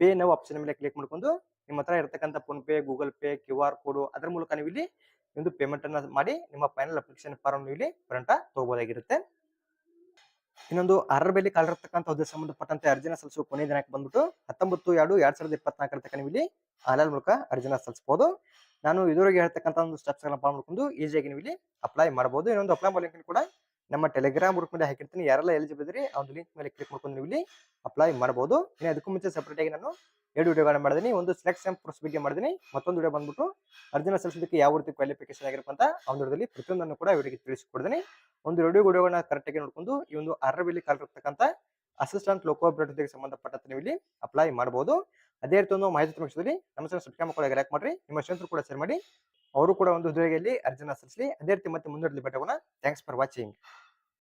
ಪೇ ನಾವು ಆಪ್ಷನ್ ಮೇಲೆ ಕ್ಲಿಕ್ ಮಾಡ್ಕೊಂಡು ನಿಮ್ಮ ಹತ್ರ ಇರತಕ್ಕಂಥ PhonePe, Google Pay, Q R code ಅದರ ಮೂಲಕ ನೀವು ಇಲ್ಲಿ ಒಂದು ಪೇಮೆಂಟ್ ಅನ್ನ ಮಾಡಿ ನಿಮ್ಮ ಫೈನಲ್ ಅಪ್ಲಿಕೇಶನ್ ಫಾರ್ಮ್ ಇಲ್ಲಿ ಪ್ರಿಂಟ್ ತಗೋಬಹುದಾಗಿರುತ್ತೆ ಇನ್ನೊಂದು ಅರ್ಹರ ಬೆಲೆ ಕಾಲಿರತಕ್ಕಂಥ ಹುದ್ದೆ ಸಂಬಂಧಪಟ್ಟಂತೆ ಅರ್ಜಿನ ಸಲ್ಲಿಸುವ ಕೊನೆಯ ದಿನಕ್ಕೆ ಬಂದ್ಬಿಟ್ಟು ಹತ್ತೊಂಬತ್ತು ಎರಡು ಎರಡ್ ಸಾವಿರದ ಇಪ್ಪತ್ನಾಲ್ಕರ ತನಕ ನೀವು ಇಲ್ಲಿ ಆನ್ಲೈನ್ ಮೂಲಕ ಅರ್ಜಿನ ಸಲ್ಲಿಸಬಹುದು. ನಾನು ಇದುವರೆಗೆ ಹೇಳ್ತಕ್ಕಂಥ ಒಂದು ಸ್ಟೆಪ್ಸ್ ಗಳನ್ನ ಮಾಡ್ಕೊಂಡು ಈಸಿಯಾಗಿ ನೀವು ಇಲ್ಲಿ ಅಪ್ಲೈ ಮಾಡಬಹುದು. ಇನ್ನೊಂದು ಅಪ್ಲೈ ಲಿಂಕ್ ಕೂಡ ನಮ್ಮ ಟೆಲಿಗ್ರಾಮ್ ಗ್ರೂಪ್ ಮೇಲೆ ಹಾಕಿರ್ತೀನಿ. ಯಾರೆಲ್ಲ ಎಲಿಜಿಬಲ್ ಇದ್ರಿ ಒಂದು ಲಿಂಕ್ ಮೇಲೆ ಕ್ಲಿಕ್ ಮಾಡ್ಕೊಂಡು ನೀವು ಇಲ್ಲಿ ಅಪ್ಲೈ ಮಾಡಬಹುದು ಇನ್ನು ಅದಕ್ಕೂ ಮುಂಚೆ ಸಪ್ರೇಟ್ ಆಗಿ ನಾನು ಎರಡು ವಿಡಿಯೋಗಳನ್ನ ಮಾಡಿದೀನಿ ಒಂದು ಸೆಲೆಕ್ಷನ್ ಪ್ರೋಸ್ ಬಗ್ಗೆ ಮಾಡಿದೀನಿ ಮತ್ತೊಂದು ವಿಡಿಯೋ ಬಂದ್ಬಿಟ್ಟು ಅರ್ಜುನ ಸಲ್ಲಿಸೋದಕ್ಕೆ ಯಾವ ರೀತಿ ಕ್ವಾಲಿಫಿಕೇಶನ್ ಆಗಿರಪ್ಪ ಅಂತ ಆ ಒಂದು ವಿಡಿಯೋದಲ್ಲಿ ಪ್ರತಿಯೊಂದನ್ನು ಕೂಡ ಇವರಿಗೆ ತಿಳಿಸಿಕೊಡ್ತೀನಿ. ಒಂದು ಎರಡು ವಿಡಿಯೋಗಳನ್ನ ಕರೆಕ್ಟ್ ಆಗಿ ನೋಡ್ಕೊಂಡು ಈ ಒಂದು ಅರಬಿಲಿ ಕಾಲಿರ್ತಕ್ಕಂಥ ಅಸಿಸ್ಟೆಂಟ್ ಲೋಕೋ ಅಭಿವೃದ್ಧಿಗೆ ಸಂಬಂಧಪಟ್ಟಂತೆ ನೀವು ಇಲ್ಲಿ ಅಪ್ಲೈ ಮಾಡಬಹುದು ಅದೇ ರೀತಿ ಒಂದು ಮಾಹಿತಿ ನಮ್ಮ ಸಬ್ಸ್ಕ್ರೈಬ್ ಮಾಡ್ಕೊಳ್ಳಿ ಲೈಕ್ ಮಾಡಿ ನಿಮ್ಮ ಸ್ನೇಹಿತರು ಕೂಡ ಶೇರ್ ಮಾಡಿ. ಅವರು ಕೂಡ ಒಂದು ಉದ್ಯೋಗಿಯಲ್ಲಿ ಅರ್ಜಿನ ಸಲ್ಲಿಸಲಿ. ಅದೇ ರೀತಿ ಮತ್ತೆ ಮುಂದುವರೆಲಿ ಬೆಟ್ಟಗೋಣ ಥ್ಯಾಂಕ್ಸ್ ಫಾರ್ ವಾಚಿಂಗ್